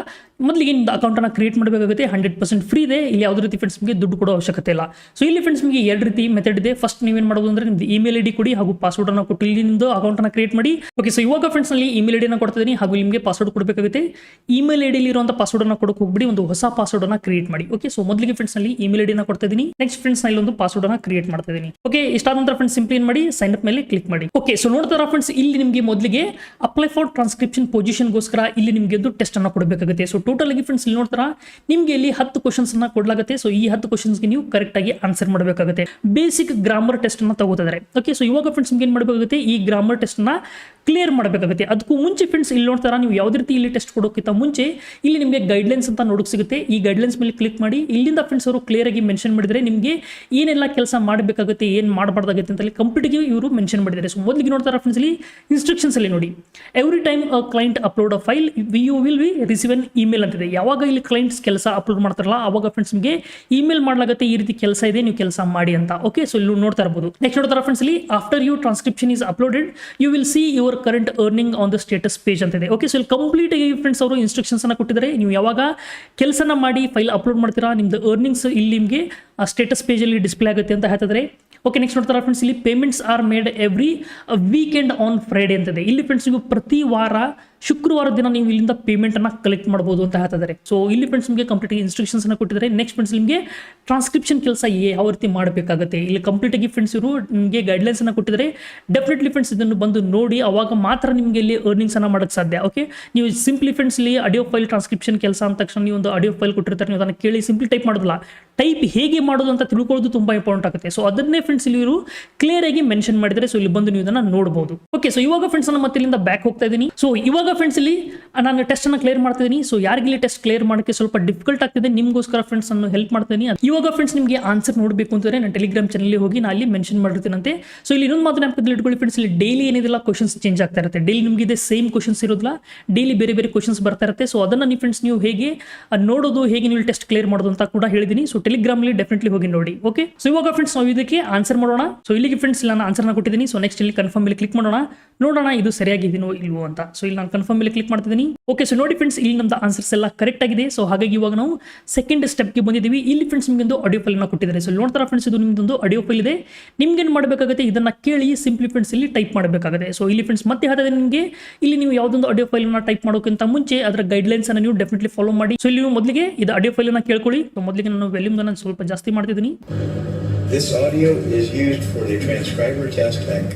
ಮೊದಲಿಗೆ ನಿಮ್ದು ಅಕೌಂಟನ್ನು ಕ್ರಿಯೇಟ್ ಮಾಡಬೇಕಾಗುತ್ತೆ. ಹಂಡ್ರೆಡ್ ಪರ್ಸೆಂಟ್ ಫ್ರೀ ಇದೆ. ಇಲ್ಲಿ ಯಾವುದೇ ರೀತಿ ಫ್ರೆಂಡ್ಸ್ ನಿಮಗೆ ದುಡ್ಡು ಕೊಡೋ ಅವಶ್ಯಕತೆ ಇಲ್ಲ. ಸೊ ಇಲ್ಲಿ ಫ್ರೆಂಡ್ಸ್ ನಿಮಗೆ ಎರಡು ರೀತಿ ಮೆಥಡ್ ಇದೆ. ಫಸ್ಟ್ ನೀವೇನು ಮಾಡೋದು ಅಂದ್ರೆ ನಿಮ್ದು ಇಮೇಲ್ ಐ ಡಿ ಕೊಡಿ ಹಾಗೂ ಪಾಸ್ವರ್ಡ್ ಅನ್ನು ಕೊಟ್ಟು ಇಲ್ಲಿ ಅಕೌಂಟ್ ಅನ್ನು ಕ್ರಿಯೇಟ್ ಮಾಡಿ. ಓಕೆ ಸೊ ಇವಾಗ ಫ್ರೆಂಡ್ಸ್ನಲ್ಲಿ ಇಮೇಲ್ ಐ ಡಿನ ಕೊಡ್ತಿದ್ದೀನಿ ಹಾಗೂ ನಿಮಗೆ ಪಾಸ್ವರ್ಡ್ ಕೊಡಬೇಕಾಗುತ್ತೆ. ಇಮೇಲ್ ಐ ಡಿಲಿ ಇರುವಂಥ ಪಾಸ್ವರ್ಡ್ ಅನ್ನು ಕೊಡಕ್ಕೆ ಹೋಗ್ಬಿಡಿ, ಒಂದು ಹೊಸ ಪಾಸ್ವರ್ಡ್ ಅನ್ನು ಕ್ರಿಯೇಟ್ ಮಾಡಿ. ಓಕೆ ಸೊ ಮೊದಲಿಗೆ ಫ್ರೆಂಡ್ಸ್ನಲ್ಲಿ ಇಮೇಲ್ ಐಡಿನ ಕೊಡ್ತಾ ನೆಕ್ಸ್ಟ್ ಫ್ರೆಂಡ್ಸ್ನಲ್ಲಿ ಒಂದು ಪಾಸ್ವರ್ಡ್ ಅನ್ನು ಕ್ರಿಯೇಟ್ ಮಾಡ್ತಾ ಇದ್ದೀನಿ ಓಕೆ ಇಷ್ಟಾದ ನಂತರ ಫ್ರೆಂಡ್ಸ್ ಸಿಂಪ್ಲಿ ಏನು ಮಾಡಿ ಸೈನ್ ಅಪ್ ಮೇಲೆ ಕ್ಲಿಕ್ ಮಾಡಿ. ಓಕೆ ಸೊ ನೋಡ್ತಾರ ಫ್ರೆಂಡ್ಸ್ ಇಲ್ಲಿ ನಿಮಗೆ ಮೊದಲಿಗೆ ಅಪ್ಲೈ ಫಾರ್ ಟ್ರಾನ್ಸ್ಕ್ರಿಪ್ಷನ್ ಪೊಸಿಷನ್ಗೋಸ್ಕರ ಇಲ್ಲಿ ನಿಮಗೆ ಒಂದು ಟೆಸ್ಟ್ ಅನ್ನ ಕೊಡಬೇಕಾಗುತ್ತೆ. ಸೊ ಟೋಟಲ್ ಆಗಿ ಫ್ರೆಂಡ್ಸ್ ಇಲ್ಲಿ ನೋಡ್ತಾರ? ನಿಮಗೆ ಇಲ್ಲಿ ಹತ್ತು ಕ್ವಶನ್ಸ್ ಅನ್ನ ಕೊಡಲಾಗುತ್ತೆ. ಸೊ ಈ ಹತ್ತು ಕ್ವಶನ್ಸ್ಗೆ ನೀವು ಕರೆಕ್ಟ್ ಆಗಿ ಆನ್ಸರ್ ಮಾಡಬೇಕಾಗುತ್ತೆ. ಬೇಸಿಕ್ ಗ್ರಾಮರ್ ಟೆಸ್ಟ್ ಅನ್ನ ತಗೋತಿದ್ದಾರೆ ಓಕೆ ಸೊ ಇವಾಗ ಫ್ರೆಂಡ್ಸ್ ನಿಮ್ಗೆ ಏನು ಮಾಡಬೇಕಾಗುತ್ತೆ? ಈ ಗ್ರಾಮರ್ ಟೆಸ್ಟ್ ಅನ್ನ ಕ್ಲಿಯರ್ ಮಾಡಬೇಕಾಗುತ್ತೆ. ಅದಕ್ಕೂ ಮುಂಚೆ ಫ್ರೆಂಡ್ಸ್ ಇಲ್ಲಿ ನೋಡ್ತಾರ? ನೀವು ಯಾವುದೇ ರೀತಿ ಇಲ್ಲಿ ಟೆಸ್ಟ್ ಕೊಡೋಕ್ಕಿಂತ ಮುಂಚೆ ಇಲ್ಲಿ ನಿಮಗೆ ಗೈಡ್ಲೈನ್ಸ್ ಅಂತ ನೋಡೋಕೆ ಸಿಗುತ್ತೆ. ಈ ಗೈಡ್ಲೈನ್ಸ್ ಮೇಲೆ ಕ್ಲಿಕ್ ಮಾಡಿ, ಇಲ್ಲಿಂದ ಫ್ರೆಂಡ್ಸ್ ಅವರು ಕ್ಲಿಯರ್ ಆಗಿ ಮೆನ್ಷನ್ ಮಾಡಿದರೆ ನಿಮಗೆ ಏನೆಲ್ಲ ಕೆಲಸ ಮಾಡಬೇಕಾಗುತ್ತೆ, ಏನು ಮಾಡಬಾರ್ದಾಗುತ್ತೆ ಅಂತಲ್ಲಿ ಕಂಪ್ಲೀಟ್ಗೆ ಇವರು ಮೆನ್ಷನ್ ಮಾಡಿದ್ದಾರೆ. ಸೊ ಮೊದಲಿಗೆ ನೋಡ್ತಾರೆ ಫ್ರೆಂಡ್ಸ್ ಇಲ್ಲಿ? ಇನ್ಸ್ಟ್ರಕ್ಷನ್ಸ್ ಅಲ್ಲಿ ನೋಡಿ. Every time a client upload a file we you will we receive an email ಅಂತಿದೆ. ಯಾವಾಗ ಇಲ್ಲಿ ಕ್ಲೈಂಟ್ಸ್ ಕೆಲಸ ಅಪ್ಲೋಡ್ ಮಾಡ್ತಾರಲ್ಲ, ಅವಾಗ ಫ್ರೆಂಡ್ಸ್ ನಿಮಗೆ ಇಮೇಲ್ ಮಾಡಲಾಗುತ್ತೆ, ಈ ರೀತಿ ಕೆಲಸ ಇದೆ, ನೀವು ಕೆಲಸ ಮಾಡಿ ಅಂತ. ಓಕೆ ಸೊ ಇಲ್ಲಿ ನೋಡ್ತಾ ಇರಬಹುದು ನೆಕ್ಸ್ಟ್ ನೋಡ್ತಾರೆ ಫ್ರೆಂಡ್ಸ್ ಇಲ್ಲಿ? After you transcription is uploaded you will see your current earning on the status page ಅಂತ ಇದೆ. ಓಕೆ ಸೊ ಇಲ್ಲಿ ಕಂಪ್ಲೀಟ್ ಆಗಿ ಫ್ರೆಂಡ್ಸ್ ಅವರು ಇನ್ಸ್ಟ್ರಕ್ಷನ್ಸ್ ಅನ್ನ ಕೊಟ್ಟಿದ್ದಾರೆ. ನೀವು ಯಾವಾಗ ಕೆಲಸನ ಮಾಡಿ ಫೈಲ್ ಅಪ್ಲೋಡ್ ಮಾಡ್ತೀರಾ, ನಿಮ್ದು ಅರ್ನಿಂಗ್ಸ್ ಇಲ್ಲಿ ನಿಮಗೆ ಸ್ಟೇಟಸ್ ಪೇಜಲ್ಲಿ ಡಿಸ್ಪ್ಲೇ ಆಗುತ್ತೆ ಅಂತ ಹೇಳ್ತಿದ್ದಾರೆ. ಓಕೆ ನೆಕ್ಸ್ಟ್ ನೋಡ್ತಾರೆ ಫ್ರೆಂಡ್ಸ್ ಇಲ್ಲಿ payments are made every weekend on Friday ಅಂತಿದೆ ಇಲ್ಲಿ ಫ್ರೆಂಡ್ಸ್ ನೀವು ಪ್ರತಿ ವಾರ ಶುಕ್ರವಾರ ದಿನ ನೀವು ಇಲ್ಲಿಂದ ಪೇಮೆಂಟ್ ಅನ್ನ ಕಲೆಕ್ಟ್ ಮಾಡಬಹುದು ಅಂತ ಹೇಳ್ತಾರೆ ಸೊ ಇಲ್ಲಿ ಫ್ರೆಂಡ್ಸ್ ನಿಮಗೆ ಕಂಪ್ಲೀಟ್ ಇನ್ಸ್ಟ್ರಕ್ಷನ್ಸ್ ಅನ್ನ ಕೊಟ್ಟಿದ್ದಾರೆ. ನೆಕ್ಸ್ಟ್ ಫ್ರೆಂಡ್ಸ್ ನಿಮಗೆ ಟ್ರಾನ್ಸ್ಕ್ರಿಪ್ಷನ್ ಕೆಲಸ ಯಾವ ರೀತಿ ಮಾಡಬೇಕಾಗುತ್ತೆ. ಇಲ್ಲಿ ಕಂಪ್ಲೀಟ್ ಆಗಿ ಫ್ರೆಂಡ್ಸ್ ಇವರು ನಿಮಗೆ ಗೈಡ್ಲೈನ್ಸ್ ಅನ್ನ ಕೊಟ್ಟಿದ್ದಾರೆ. ಡೆಫಿನೆಟ್ಲಿ ಫ್ರೆಂಡ್ಸ್ ಇದನ್ನು ಬಂದು ನೋಡಿ, ಅವಾಗ ಮಾತ್ರ ನಿಮಗೆ ಇಲ್ಲಿ ಅರ್ನಿಂಗ್ಸ್ ಅನ್ನ ಮಾಡಕ್ಕೆ ಸಾಧ್ಯ ಓಕೆ ನೀವು ಸಿಂಪ್ಲಿ ಫ್ರೆಂಡ್ಸ್ ಇಲ್ಲಿ ಆಡಿಯೋ ಫೈಲ್ ಟ್ರಾನ್ಸ್ಕ್ರಿಪ್ಷನ್ ಕೆಲಸ ಅಂದ ತಕ್ಷಣ ನೀವು ಒಂದು ಆಡಿಯೋ ಫೈಲ್ ಕೊಟ್ಟಿರ್ತಾರೆ, ನೀವು ಅದನ್ನು ಕೇಳಿ ಸಿಂಪ್ಲಿ ಟೈಪ್ ಮಾಡೋದಿಲ್ಲ. ಟೈಪ್ ಹೇಗೆ ಮಾಡೋದು ಅಂತ ತಿಳ್ಕೊಳ್ಳೋದು ತುಂಬಾ ಇಂಪಾರ್ಟೆಂಟ್ ಆಗುತ್ತೆ. ಸೊ ಅದನ್ನೇ ಫ್ರೆಂಡ್ಸ್ ಇಲ್ಲಿ ಇವರು ಕ್ಲಿಯರ್ ಆಗಿ ಮೆನ್ಷನ್ ಮಾಡಿದರೆ ಸೊ ಇಲ್ಲಿ ಬಂದು ನೀವು ಇದನ್ನ ನೋಡಬಹುದು ಓಕೆ ಸೊ ಇವಾಗ ಫ್ರೆಂಡ್ಸ್ ನಾನು ಮತ್ತೆ ಇಲ್ಲಿಂದ ಬ್ಯಾಕ್ ಹೋಗ್ತಾ ಇದ್ದೀನಿ. ಸೊ ಇವಾಗ ಫ್ರೆಂಡ್ಸ್ ಇಲ್ಲಿ? ನಾನು ಟೆಸ್ಟ್ ಅನ್ನ ಕ್ಲಿಯರ್ ಮಾಡ್ತಾ ಇದ್ದೀನಿ ಸೊ ಯಾರಿಗಿಲ್ಲಿ ಟೆಸ್ಟ್ ಕ್ಲಿಯರ್ ಮಾಡೋಕ್ಕೆ ಸ್ವಲ್ಪ ಡಿಫಿಕಲ್ಟ್ ಆಗ್ತಿದೆ, ನಿಮಗೋಸ್ಕರ ಫ್ರೆಂಡ್ಸ್ ನಾನು ಹೆಲ್ಪ್ ಮಾಡ್ತೀನಿ ಇವಾಗ ಫ್ರೆಂಡ್ಸ್ ನಿಮಗೆ ಆನ್ಸರ್ ನೋಡಬೇಕು ಅಂತಂದ್ರೆ ನಾನು ಟೆಲಿಗ್ರಾಮ್ ಚಾನಲ್ ಹೋಗಿ ನಾನು ಅಲ್ಲಿ ಮೆನ್ಷನ್ ಮಾಡಿರ್ತೀನಂತೆ. ಸೊ ಇಲ್ಲಿ ಇನ್ನೊಂದು ಮಾತು ನೆನಪಲ್ಲಿ ಇಟ್ಕೊಳ್ಳಿ ಫ್ರೆಂಡ್ಸ್ ಇಲ್ಲಿ ಡೈಲಿ ಏನಿದೆಲ್ಲ ಕ್ವಶನ್ಸ್ ಚೇಂಜ್ ಆಗ್ತಾ ಇರುತ್ತೆ. ಡೈಲಿ ನಿಮಗೆ ಇದೆ ಸೇಮ್ ಕ್ವಶನ್ಸ್ ಇರೋದಿಲ್ಲ. ಡೈಲಿ ಬೇರೆ ಬೇರೆ ಕ್ವಶನ್ಸ್ ಬರ್ತಾ ಇರುತ್ತೆ. ಸೊ ಅದನ್ನ ನೀವು ಫ್ರೆಂಡ್ಸ್ ನೀವು ಹೇಗೆ ನೋಡೋದು, ಹೇಗೆ ನೀವು ಟೆಸ್ಟ್ ಕ್ಲಿಯರ್ ಮಾಡೋದು ಅಂತ ಕೂಡ ಹೇಳಿದ್ದೀನಿ ಸೊ ಟೆಲಿಗ್ರಾಮಲ್ಲಿ ಡೆಫಿನೆಟ್ಲಿ ಹೋಗಿ ನೋಡಿ ಓಕೆ ಸೊ ಇವಾಗ ಫ್ರೆಂಡ್ಸ್ ನಾವು ಇದಕ್ಕೆ ಆನ್ಸರ್ ಮಾಡೋಣ. ಸೊ ಇಲ್ಲಿಗೆ ಫ್ರೆಂಡ್ಸ್ ನಾನು ಆನ್ಸರ್ನ ಕೊಟ್ಟಿದ್ದೀನಿ ಸೊ ನೆಕ್ಸ್ಟ್ ಇಲ್ಲಿ ಕನ್ಫರ್ಮ್ ಇಲ್ಲಿ ಕ್ಲಿಕ್ ಮಾಡೋಣ. ನೋಡೋಣ, ಇದು ಸರಿಯಾಗಿದ್ದೀನೋ ಇಲ್ವೋ ಅಂತ. ಸೊ ಇಲ್ಲಿ ನಾನು ಕನ್ಫರ್ಮ್ ಮೇಲೆ ಕ್ಲಿಕ್ ಮಾಡ್ತಿದ್ದೀನಿ ಓಕೆ ಸೊ ನೋಡಿ ಫ್ರೆಂಡ್ಸ್ ಇಲ್ಲಿ ನಮ್ದು ಆನ್ಸರ್ಸ್ ಎಲ್ಲ ಕರೆಕ್ಟ್ ಆಗಿದೆ. ಸೊ ಹಾಗಾಗಿ ಇವಾಗ ನಾವು ಸೆಕೆಂಡ್ ಸ್ಟೆಪ್ಗೆ ಬಂದಿದ್ದೀವಿ. ಇಲ್ಲಿ ಫ್ರೆಂಡ್ಸ್ ನಿಮಗೆ ಒಂದು ಆಡಿಯೋ ಫೈಲ್ನ ಕೊಟ್ಟಿದ್ದಾರೆ. ಸೊ ನೋಡ್ತಾರ ಫ್ರೆಂಡ್ಸ್ ಇದು ನಿಮ್ದೊಂದು ಆಡಿಯೋ ಫೈಲ್ ಇದೆ. ನಿಮ್ಗೇನು ಮಾಡಬೇಕಾಗುತ್ತೆ? ಇದನ್ನ ಕೇಳಿ ಸಿಂಪ್ಲಿ ಫ್ರೆಂಡ್ಸ್ ಇಲ್ಲಿ ಟೈಪ್ ಮಾಡಬೇಕಾಗುತ್ತೆ. ಸೊ ಇಲ್ಲಿ ಫ್ರೆಂಡ್ಸ್ ಮತ್ತೆ ಹೇಳಿದ್ರೆ ನಿಮಗೆ, ಇಲ್ಲಿ ನೀವು ಯಾವುದೊಂದು ಆಡಿಯೋ ಫೈಲ್ನ ಟೈಪ್ ಮಾಡೋಕ್ಕಿಂತ ಮುಂಚೆ ಅದರ ಗೈಡ್ಲೈನ್ಸ್ ಅನ್ನು ನೀವು ಡೆಫಿನೆಟ್ಲಿ ಫಾಲೋ ಮಾಡಿ. ಸೊ ಇಲ್ಲಿ ನೀವು ಮೊದಲಿಗೆ ಇದು ಆಡಿಯೋ ಫೈಲನ್ನು ಕೇಳ್ಕೊಳ್ಳಿ. ಸೊ ಮೊದಲಿಗೆ ನಾನು ವ್ಯಾಲ್ಯೂಮ್ ನಾನು ಸ್ವಲ್ಪ ಜಾಸ್ತಿ ಮಾಡ್ತಿದ್ದೀನಿ. This audio is used for the transcriber test bank.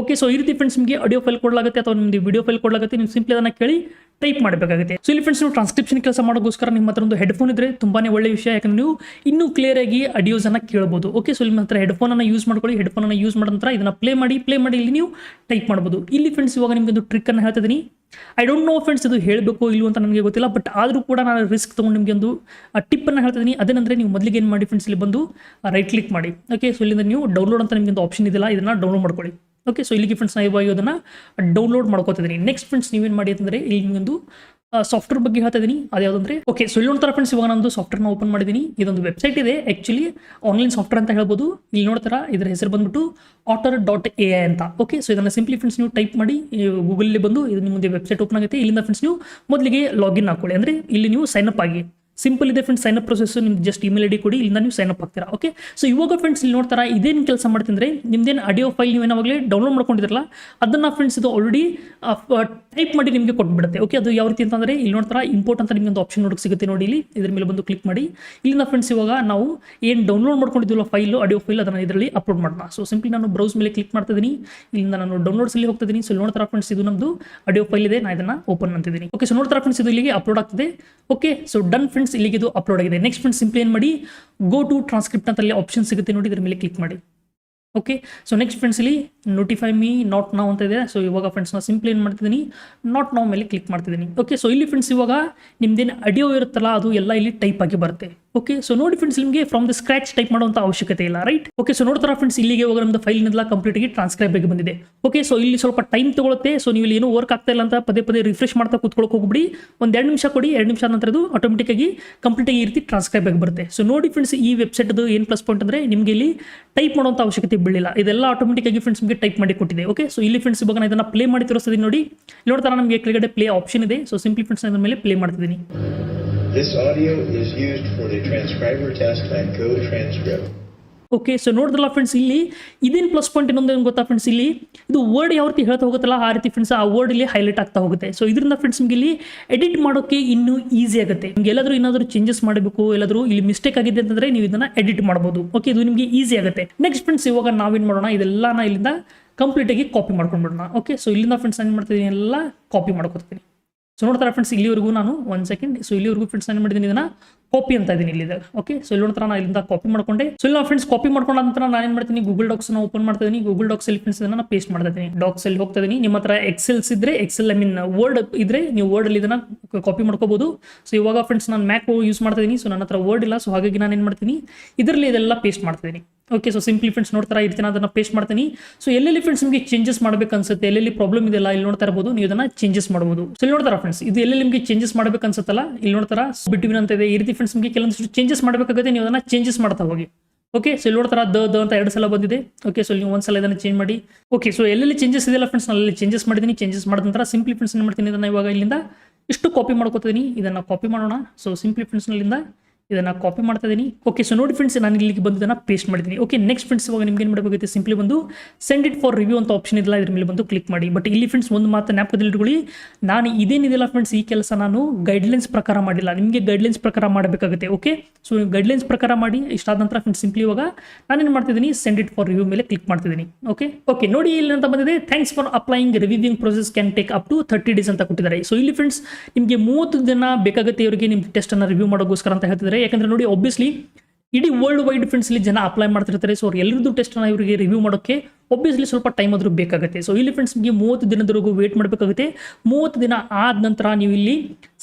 Okay so ಈ ರೀತಿ ಫ್ರೆಂಡ್ಸ್ ನಿಮಗೆ ಆಡಿಯೋ ಫೈಲ್ ಕೊಡಲಾಗುತ್ತೆ ಅಥವಾ ನಿಮ್ದು ವಿಡಿಯೋ ಫೈಲ್ ಕೊಡಲಾಗುತ್ತೆ, ನೀವು ಸಿಂಪ್ಲಿ ಅದನ್ನ ಕೇಳಿ ಟೈಪ್ ಮಾಡಬೇಕಾಗುತ್ತೆ. ಸೊ ಇಲ್ಲಿ ಫ್ರೆಂಡ್ಸ್ ನೀವು ಟ್ರಾನ್ಸ್ಕ್ರಿಪ್ಷನ್ ಕೆಲಸ ಮಾಡೋಕ್ಕೋಸ್ಕರ ನಿಮ್ಮ ಹತ್ರ ಒಂದು ಹೆಡ್ಫೋನ್ ಇದ್ರೆ ತುಂಬಾನೇ ಒಳ್ಳೆ ವಿಷಯ, ಯಾಕಂದ್ರೆ ನೀವು ಇನ್ನೂ ಕ್ಲಿಯರ್ ಆಗಿ ಆಡಿಯೋಸ್ ಅನ್ನ ಕೇಳಬಹುದು ಓಕೆ ಸೊ ನಿಮ್ಮ ಹತ್ರ ಹೆಡ್ಫೋನ್ ಅನ್ನ ಯೂಸ್ ಮಾಡ್ಕೊಳ್ಳಿ ಹೆಡ್ಫೋನ್ ಅನ್ನ ಯೂಸ್ ಮಾಡಿದ ನಂತರ ಇದನ್ನ ಪ್ಲೇ ಮಾಡಿ ಪ್ಲೇ ಮಾಡಿ ಇಲ್ಲಿ ನೀವು ಟೈಪ್ ಮಾಡಬಹುದು ಇಲ್ಲಿ ಫ್ರೆಂಡ್ಸ್ ಇವಾಗ ನಿಮ್ಗೆ ಒಂದು ಟ್ರಿಕ್ ಅನ್ನು ಹೇಳ್ತಿದ್ದೀನಿ ಐ ಡೋಂಟ್ ನೋ ಫ್ರೆಂಡ್ಸ್ ಇದು ಹೇಳಬೇಕು ಇಲ್ಲ ಅಂತ ನನಗೆ ಗೊತ್ತಿಲ್ಲ ಬಟ್ ಆದರೂ ಕೂಡ ನಾನು ರಿಸ್ಕ್ ತೊಗೊಂಡು ನಿಮಗೆ ಒಂದು ಟಿಪ್ ಅನ್ನು ಹೇಳ್ತಿದ್ದೀನಿ ಅದೇನಂದ್ರೆ ನೀವು ಮೊದಲಿಗೆ ಏನು ಮಾಡಿ ಫ್ರೆಂಡ್ಸ್ ಇಲ್ಲಿ ಬಂದು ರೈಟ್ ಕ್ಲಿಕ್ ಮಾಡಿ. ಓಕೆ ಸೊ ಇಲ್ಲಿಂದ ನೀವು ಡೌನ್ಲೋಡ್ ಅಂತ ನಿಮಗೆ ಒಂದು ಆಪ್ಷನ್ ಇದಿಲ್ಲ, ಇದನ್ನ ಡೌನ್ಲೋಡ್ ಮಾಡ್ಕೊಳ್ಳಿ. ಓಕೆ ಸೊ ಇಲ್ಲಿಗೆ ಫ್ರೆಂಡ್ಸ್ ನಾವು ಇವಾಗ ಅದನ್ನು ಡೌನ್ಲೋಡ್ ಮಾಡ್ಕೋತಿದ್ದೀನಿ ನೆಕ್ಸ್ಟ್ ಫ್ರೆಂಡ್ಸ್ ನೀವೇನು ಮಾಡಿ ಅಂತಂದರೆ, ಇಲ್ಲಿ ನಿಮಗೊಂದು ಸಾಫ್ಟ್ವೇರ್ ಬಗ್ಗೆ ಹೇಳ್ತಾ ಇದ್ದೀನಿ ಅದ್ಯಾವುದಂದ್ರೆ ಓಕೆ ಸೊ ಇಲ್ಲಿ ನೋಡ್ತಾರ ಫ್ರೆಂಡ್ಸ್ ಇವಾಗ ನಾನು ಸಾಫ್ಟ್ವೇರ್ನ ಓಪನ್ ಮಾಡಿದ್ದೀನಿ ಇದೊಂದು ವೆಬ್ಸೈಟ್ ಇದೆ. ಆ್ಯಕ್ಚುಲಿ ಆನ್ಲೈನ್ ಸಾಫ್ಟ್ವೇರ್ ಅಂತ ಹೇಳ್ಬೋದು. ಇಲ್ಲಿ ನೋಡ್ತಾರ, ಇದರ ಹೆಸರು ಬಂದ್ಬಿಟ್ಟು ಆಟರ್ ಡಾಟ್ ಎ ಐ ಅಂತ. ಓಕೆ ಸೊ ಇದನ್ನು ಸಿಂಪ್ಲಿ ಫ್ರೆಂಡ್ಸ್ ನೀವು ಟೈಪ್ ಮಾಡಿ ಗೂಗಲಲ್ಲಿ ಬಂದು ಇದು ಮುಂದೆ ವೆಬ್ಸೈಟ್ ಓಪನ್ ಆಗುತ್ತೆ. ಇಲ್ಲಿಂದ ಫ್ರೆಂಡ್ಸ್ ನೀವು ಮೊದಲಿಗೆ ಲಾಗಿನ್ ಹಾಕೊಳ್ಳಿ. ಅಂದರೆ, ಇಲ್ಲಿ ನೀವು ಸೈನ್ ಅಪ್ ಆಗಿ. ಸಿಂಪಲ್ ಇದೆ ಫ್ರೆಂಡ್ಸ್ ಸೈನ್ ಅಪ್ ಪ್ರೊಸೆಸ್ ನಿಮ್ಮ ಜಸ್ಟ್ ಇಮೇಲ್ ಐ ಡಿ ಕೊಡಿ, ಇಲ್ಲಿಂದ ನೀವು ಸೈನ್ ಅಪ್ ಆಗ್ತೀರಾ ಓಕೆ ಸೊ ಇವಾಗ ಫ್ರೆಂಡ್ಸ್ ಇಲ್ಲಿ ನೋಡ್ತಾರ ಇದೇನು ಕೆಲಸ ಮಾಡ್ತಿದ್ರೆ, ನಿಮ್ದೇನು ಆಡಿಯೋ ಫೈಲ್ ನೀವು ಏನಾಗಲೇ ಡೌನ್ಲೋಡ್ ಮಾಡ್ಕೊಂಡಿದ್ರಲ್ಲ ಅದನ್ನ ಫ್ರೆಂಡ್ಸ್ ಇದು ಆಲ್ರೆಡಿ ಟೈಪ್ ಮಾಡಿ ನಿಮಗೆ ಕೊಟ್ಬಿಡುತ್ತೆ ಓಕೆ ಅದು ಯಾವ ರೀತಿ ಅಂತಂದ್ರೆ, ಇಲ್ಲಿ ನೋಡ್ತಾರ ಇಂಪೋರ್ಟ್ ಅಂತ ನಿಮಗೆ ಒಂದು ಆಪ್ಷನ್ ನೋಡಕ್ಕೆ ಸಿಗುತ್ತೆ ನೋಡಿ ಇಲ್ಲಿ, ಇದ್ರ ಮೇಲೆ ಬಂದು ಕ್ಲಿಕ್ ಮಾಡಿ. ಇಲ್ಲಿಂದ ಫ್ರೆಂಡ್ಸ್ ಇವಾಗ ನಾವು ಏನು ಡೌನ್ಲೋಡ್ ಮಾಡ್ಕೊಂಡಿದ್ವಲ್ಲ ಫೈಲು ಆಡಿಯೋ ಫೈಲ್ ಅದನ್ನು ಇದರಲ್ಲಿ ಅಪ್ಲೋಡ್ ಮಾಡೋಣ. ಸೊ ಸಿಂಪ್ಲಿ ನಾನು ಬ್ರೌಸ್ ಮೇಲೆ ಕ್ಲಿಕ್ ಮಾಡ್ತಾ ಇದ್ದೀನಿ ಇಲ್ಲಿಂದ ನಾನು ಡೌನ್ಲೋಡ್ಸ್ ಅಲ್ಲಿ ಹೋಗ್ತಾ ಇದ್ದೀನಿ ಸೊ ನೋಡ್ತಾರ ಫ್ರೆಂಡ್ಸ್ ಇದು ನಮ್ಮದು ಆಡಿಯೋ ಫೈಲ್ ಇದೆ ನಾನು ಇದನ್ನ ಓಪನ್ ಅಂತಿದ್ದೀನಿ ಓಕೆ ಸೊ ನೋಡ್ತಾರ ಫ್ರೆಂಡ್ಸ್ ಇದು ಇಲ್ಲಿಗೆ ಅಪ್ಲೋಡ್ ಆಗ್ತಿದೆ ಓಕೆ ಸೊ ಡನ್ ಫ್ರೆಂಡ್ಸ್ ಇಲ್ಲಿಗೆ ಇದು ಅಪ್ಲೋಡ್ ಆಗಿದೆ. ನೆಕ್ಸ್ಟ್ ಫ್ರೆಂಡ್ಸ್ ಸಿಂಪ್ಲಿ ಏನು ಮಾಡಿ? ಗೋ ಟು ಟ್ರಾನ್ಸ್ಕ್ರಿಪ್ಟ್ ಅಂತ ಅಲ್ಲಿ ಆಪ್ಷನ್ ಸಿಗುತ್ತೆ ನೋಡಿ, ಇದ್ರ ಮೇಲೆ ಕ್ಲಿಕ್ ಮಾಡಿ. ಓಕೆ ಸೊ ನೆಕ್ಸ್ಟ್ ಫ್ರೆಂಡ್ಸ್ ಇಲ್ಲಿ ನೋಟಿಫೈ ಮೀ ನಾಟ್ ನಾವು ಅಂತ ಇದೆ. ಸೊ ಇವಾಗ ಫ್ರೆಂಡ್ಸ್ ನಾವು ಸಿಂಪ್ಲಿ ಏನು ಮಾಡ್ತಿದ್ದೀನಿ? ನಾಟ್ ನಾವು ಮೇಲೆ ಕ್ಲಿಕ್ ಮಾಡ್ತಿದ್ದೀನಿ. ಓಕೆ ಸೊ ಇಲ್ಲಿ ಫ್ರೆಂಡ್ಸ್ ಇವಾಗ ನಿಮ್ದೇನು ಅಡಿಯೋ ಇರುತ್ತಲ್ಲ, ಅದು ಎಲ್ಲ ಇಲ್ಲಿ ಟೈಪ್ ಆಗಿ ಬರುತ್ತೆ. ಓಕೆ ಸೊ ನೋಡಿ ಫ್ರೆಂಡ್ಸ್ ನಿಮಗೆ ಫ್ರಮ್ ದ ಸ್ಕ್ರಾಚ್ ಟೈಪ್ ಮಾಡುವಂತ ಅವಶ್ಯಕತೆ ಇಲ್ಲ ರೈಟ್ ಓಕೆ ಸೊ ನೋಡ್ತಾರ ಫ್ರೆಂಡ್ಸ್ ಇಲ್ಲಿಗೆ ಹೋಗೋ ನಮ್ದು ಫೈಲ್ನೆಲ್ಲ ಕಂಪ್ಲೀಟ್ ಆಗಿ ಟ್ರಾನ್ಸ್ಕ್ರೈಬ್ ಆಗಿ ಬಂದಿದೆ. ಓಕೆ ಸೊ ಇಲ್ಲಿ ಸ್ವಲ್ಪ ಟೈಮ್ ತಗೊಳುತ್ತೆ. ಸೊ ನೀವು ಇಲ್ಲಿ ಏನೂ ವರ್ಕ್ ಆಗ್ತಾ ಇಲ್ಲ ಅಂತ ಪದೇ ಪದೇ ರಿಫ್ರೆಶ್ ಮಾಡ್ತಾ ಕೂತ್ಕೊಳ್ಳೋಕೆ ಹೋಗ್ಬಿಡಿ. ಒಂದು ಎರಡು ನಿಮಿಷ ಕೊಡಿ, ಎರಡು ನಿಮಿಷ ನಂತರ ಅದು ಆಟೋಮೆಟಿಕ್ ಆಗಿ ಕಂಪ್ಲೀಟ್ ಆಗಿ ಈ ರೀತಿ ಟ್ರಾನ್ಸ್ಕ್ರೈಬ್ ಆಗಿ ಬರುತ್ತೆ. ಸೊ ನೋಡಿ ಫ್ರೆಂಡ್ಸ್ ಈ ವೆಬ್ಸೈಟ್ದು ಏನು ಪ್ಲಸ್ ಪಾಯಿಂಟ್ ಅಂದರೆ ನಿಮಗೆ ಇಲ್ಲಿ ಟೈಪ್ ಮಾಡುವಂಥ ಅವಶ್ಯಕತೆ ಬೀಳಿಲ್ಲ. ಇದೆಲ್ಲ ಆಟೋಮೆಟಿಕ್ ಆಗಿ ಫ್ರೆಂಡ್ಸ್ ನಿಮಗೆ ಟೈಪ್ ಮಾಡಿ ಕೊಟ್ಟಿದೆ. ಓಕೆ ಸೊ ಇಲ್ಲಿ ಫ್ರೆಂಡ್ಸ್ ಇವಾಗ ನಾನು ಇದನ್ನು ಪ್ಲೇ ಮಾಡಿ ತೋರಿಸ್ತೀನಿ ನೋಡಿ. ನೋಡ್ತಾರ ನಮಗೆ ಕೆಳಗಡೆ ಪ್ಲೇ ಆಪ್ಷನ್ ಇದೆ. ಸೊ ಸಿಂಪ್ಲಿ ಫ್ರೆಂಡ್ಸ್ ಮೇಲೆ ಪ್ಲೇ ಮಾಡ್ತಿದ್ದೀನಿ This audio is used for the transcriber test and code transcript. Okay so ನೋಡಿದ್ರಲ್ಲ ಫ್ರೆಂಡ್ಸ್ ಇಲ್ಲಿ ಇದೇನು ಪ್ಲಸ್ ಪಾಯಿಂಟ್ ಇನ್ನೊಂದು ಏನು ಗೊತ್ತಾ ಫ್ರೆಂಡ್ಸ್ ಇಲ್ಲಿ ಇದು ವರ್ಡ್ ಯಾವ ರೀತಿ ಹೇಳ್ತಾ ಹೋಗುತ್ತಲ್ಲ, ಆ ರೀತಿ ಫ್ರೆಂಡ್ಸ್ ಆ ವರ್ಡ್ ಇಲ್ಲಿ ಹೈಲೈಟ್ ಆಗ್ತಾ ಹೋಗುತ್ತೆ. ಸೊ ಇದರಿಂದ ಫ್ರೆಂಡ್ಸ್ ನಿಮಗೆ ಇಲ್ಲಿ ಎಡಿಟ್ ಮಾಡೋಕ್ಕೆ ಇನ್ನೂ ಈಸಿ ಆಗುತ್ತೆ. ನಿಮ್ಗೆ ಎಲ್ಲಾದರೂ ಏನಾದರೂ ಚೇಂಜಸ್ ಮಾಡಬೇಕು, ಎಲ್ಲಾದರೂ ಇಲ್ಲಿ ಮಿಸ್ಟೇಕ್ ಆಗಿದೆ ಅಂತಂದ್ರೆ ನೀವು ಇದನ್ನು ಎಡಿಟ್ ಮಾಡ್ಬೋದು. ಓಕೆ ಇದು ನಿಮಗೆ ಈಸಿ ಆಗುತ್ತೆ. ನೆಕ್ಸ್ಟ್ ಫ್ರೆಂಡ್ಸ್ ಇವಾಗ ನಾವೇನು ಮಾಡೋಣ, ಇದೆಲ್ಲ ಇಲ್ಲಿಂದ ಕಂಪ್ಲೀಟಾಗಿ ಕಾಪಿ ಮಾಡ್ಕೊಂಡ್ಬಿಡೋಣ. ಓಕೆ ಸೊ ಇಲ್ಲಿಂದ ಫ್ರೆಂಡ್ಸ್ ಏನು ಮಾಡ್ತಿದ್ದೀನಿ ಎಲ್ಲ ಕಾಪಿ ಮಾಡ್ಕೊತೀನಿ ಸೊ ನೋಡ್ತಾರೆ ಫ್ರೆಂಡ್ಸ್ ಇಲ್ಲಿವರೆಗೂ ನಾನು ಒಂದು ಸೆಕೆಂಡ್ ಸೊ ಇಲ್ಲಿವರೆಗೂ ಫ್ರೆಂಡ್ಸ್ ಏನು ಮಾಡಿದ್ದೀನಿ ಇದನ್ನ ಕಾಪಿ ಅಂತ ಇದೀನಿ ಇಲ್ಲಿ ಓಕೆ ಸೊ ಇಲ್ಲಿ ನೋಡ್ತಾರೆ ನಾನು ಇಲ್ಲಿಂದ ಕಾಪಿ ಮಾಡ್ಕೊಂಡೆ. ಸೊ ಇಲ್ಲ ಫ್ರೆಂಡ್ಸ್ ಕಾಪಿ ಮಾಡ್ಕೊಂಡ ನಂತರ ನಾನು ಏನು ಮಾಡ್ತೀನಿ? ಗೂಗಲ್ ಡಾಕ್ಸ್ನ ಓಪನ್ ಮಾಡ್ತಾ ಇದೀನಿ. ಗೂಗಲ್ ಡಾಕ್ಸ್ ಅಲ್ಲಿ ಫ್ರೆಂಡ್ಸ್ ಇದನ್ನ ಪೇಸ್ಟ್ ಮಾಡ್ತಾ ಇದೀನಿ. ಡಾಕ್ಸ್ ಅಲ್ಲಿ ಹೋಗ್ತಾ ನಿಮ್ಮ ಹತ್ರ ಎಕ್ಸೆಲ್ಸ್ ಇದ್ರೆ ಎಕ್ಸೆಲ್ ಐ ಮೀನ್ ವರ್ಡ್ ಇದ್ರೆ ನೀವು ವರ್ಡ್ ಅಲ್ಲಿ ಇದನ್ನ ಕಾಪಿ ಮಾಡ್ಕೋಬಹುದು ಸೊ ಇವಾಗ ಫ್ರೆಂಡ್ಸ್ ನಾನು ಮ್ಯಾಕ್ ಯೂಸ್ ಮಾಡ್ತಾ ಸೊ ನನ್ನ ಹತ್ರ ವರ್ಡ್ ಇಲ್ಲ. ಸೊ ಹಾಗಾಗಿ ನಾನು ಏನು ಮಾಡ್ತೀನಿ? ಇದರಲ್ಲಿ ಇದೆಲ್ಲ ಪೇಸ್ಟ್ ಮಾಡ್ತಾ ಇದೀನಿ. ಓಕೆ ಸೊ ಸಿಂಪ್ಲಿ ಫ್ರೆಂಡ್ಸ್ ನೋಡ್ತಾರೆ ಇರ್ತೀನಿ ರೀತಿ ಅದನ್ನ ಪೇಸ್ಟ್ ಮಾಡ್ತೀನಿ. ಸೊ ಎಲ್ಲೆಲ್ಲಿ ಫ್ರೆಂಡ್ಸ್ ನಿಮಗೆ ಚೇಂಜಸ್ ಮಾಡಬೇಕು ಅನ್ಸುತ್ತೆ ಎಲ್ಲೆಲ್ಲಿ ಪ್ರಾಬ್ಲಮ್ ಇದೆಲ್ಲ ಇಲ್ಲಿ ನೋಡ್ತಾ ಇರಬಹುದು ನೀವು ಇದನ್ನ ಚೇಂಜಸ್ ಮಾಡಬಹುದು ಸೊ ಇಲ್ಲಿ ನೋಡ್ತಾರ ಫ್ರೆಂಡ್ಸ್ ಇದು ಎಲ್ಲೆಲ್ಲಿ ನಿಮಗೆ ಚೇಂಜಸ್ ಮಾಡಬೇಕು ಅನ್ಸುತ್ತಲ್ಲ ಇಲ್ಲಿ ನೋಡ್ತಾರ? ಬಿಟ್ವೀನ್ ಅಂತ ಇದೆ. ಈ ರೀತಿ ಫ್ರೆಂಡ್ಸ್ ನಿಮಗೆ ಕೆಲವೊಂದಿಷ್ಟು ಚೇಂಜಸ್ ಮಾಡಬೇಕಾಗುತ್ತೆ, ನೀವು ಅದನ್ನ ಚೇಂಜಸ್ ಮಾಡ್ತಾ ಹೋಗಿ. ಓಕೆ ಸೊ ಇಲ್ಲಿ ನೋಡ್ತಾರ, ದ ದ ಅಂತ ಎರಡು ಸಲ ಬಂದಿದೆ. ಓಕೆ ಸೊ ನೀವು ಒಂದ್ಸಲ ಇದನ್ನ ಚೇಂಜ್ ಮಾಡಿ. ಓಕೆ ಸೊ ಎಲ್ಲೆಲ್ಲಿ ಚೇಂಜಸ್ ಇದೆಯಲ್ಲ ಫ್ರೆಂಡ್ಸ್ ನಾನು ಅಲ್ಲಿ ಚೇಂಜಸ್ ಮಾಡಿದ್ದೀನಿ ಚೇಂಜಸ್ ಮಾಡಿದ ನಂತರ ಸಿಂಪ್ಲಿ ಫ್ರೆಂಡ್ಸ್ ಏನು ಮಾಡ್ತೀನಿ ಇದನ್ನು ಇವಾಗ ಇಲ್ಲಿಂದ ಇಷ್ಟು ಕಾಪಿ ಮಾಡ್ಕೋತೀನಿ ಇದನ್ನು ಕಾಪಿ ಮಾಡೋಣ. ಸೊ ಸಿಂಪ್ಲಿ ಫ್ರೆಂಡ್ಸ್ ನಲ್ಲಿಂದ ಇದನ್ನ ಕಾಪಿ ಮಾಡ್ತಾ ಇದೀನಿ. ಓಕೆ ಸೊ ನೋಡಿ ಫ್ರೆಂಡ್ಸ್ ನಾನು ಇಲ್ಲಿಗೆ ಬಂದು ಇದನ್ನ ಪೇಸ್ಟ್ ಮಾಡಿದ್ದೀನಿ ಓಕೆ ನೆಕ್ಸ್ಟ್ ಫ್ರೆಂಡ್ಸ್ ಇವಾಗ ನಿಮ್ಗೆ ಏನು ಮಾಡಬೇಕಾಗುತ್ತೆ? ಸಿಂಪ್ಲಿ ಬಂದು ಸೆಂಡ್ ಇಟ್ ಫಾರ್ ರಿವ್ಯೂ ಅಂತ ಆಪ್ಷನ್ ಇದೆಲ್ಲ ಇದ್ರ ಮೇಲೆ ಬಂದು ಕ್ಲಿಕ್ ಮಾಡಿ. ಬಟ್ ಇಲ್ಲಿ ಫ್ರೆಂಡ್ಸ್ ಒಂದು ಮಾತು ಜ್ಞಾಪಕದಲ್ಲಿ ಇಟ್ಕೊಳ್ಳಿ. ನಾನು ಇದೇನಿದೆಲ್ಲ ಫ್ರೆಂಡ್ಸ್ ಈ ಕೆಲಸ ನಾನು ಗೈಡ್ಲೈನ್ಸ್ ಪ್ರಕಾರ ಮಾಡಿಲ್ಲ. ನಿಮಗೆ ಗೈಡ್ಲೈನ್ಸ್ ಪ್ರಕಾರ ಮಾಡಬೇಕಾಗುತ್ತೆ ಓಕೆ ಸೊ ಗೈಡ್ಲೈನ್ಸ್ ಪ್ರಕಾರ ಮಾಡಿ ಇಷ್ಟಾದ ನಂತರ ಫ್ರೆಂಡ್ಸ್ ಸಿಂಪ್ಲಿ ಇವಾಗ ನಾನೇನು ಮಾಡ್ತಿದ್ದೀನಿ ಸೆಂಡ್ ಇಟ್ ಫಾರ್ ರಿವ್ಯೂ ಮೇಲೆ ಕ್ಲಿಕ್ ಮಾಡ್ತಿದ್ದೀನಿ ಓಕೆ ಓಕೆ ನೋಡಿ ಇಲ್ಲಿ ಅಂತ ಬಂದಿದೆ. Thanks for applying reviewing process can take up to thirty days ಅಂತ ಕೊಟ್ಟಿದ್ದಾರೆ. ಸೊ ಇಲ್ಲಿ ಫ್ರೆಂಡ್ಸ್ ನಿಮಗೆ ಮೂವತ್ತು ದಿನ ಬೇಕಾಗುತ್ತೆ ಇವರಿಗೆ ನಿಮ್ಮ ಟೆಸ್ಟ್ ಅನ್ನು ರಿವ್ಯೂ ಮಾಡೋಗೋಸ್ಕರ ಅಂತ ಹೇಳ್ತಿದ್ದಾರೆ. ಯಾಕಂದ್ರೆ ನೋಡಿ ಒಬ್ಬಿಯಸ್ಲಿ ಇಡೀ ವರ್ಲ್ಡ್ ವೈಡ್ ಫ್ರೆಂಡ್ಸ್ ಇಲ್ಲಿ ಜನ ಅಪ್ಲೈ ಮಾಡ್ತಿರ್ತಾರೆ. ಸೊ ಅವ್ರು ಟೆಸ್ಟ್ನ ಇವರಿಗೆ ರಿವ್ಯೂ ಮಾಡೋಕ್ಕೆ ಒಬ್ಬಿಯಸ್ಲಿ ಸ್ವಲ್ಪ ಟೈಮ್ ಆದರೂ ಬೇಕಾಗುತ್ತೆ. ಸೊ ಇಲ್ಲಿ ಫ್ರೆಂಡ್ಸ್ ನಿಮಗೆ ಮೂವತ್ತು ದಿನದವರೆಗೂ ವೇಟ್ ಮಾಡಬೇಕಾಗುತ್ತೆ. ಮೂವತ್ತು ದಿನ ಆದ ನಂತರ ನೀವು ಇಲ್ಲಿ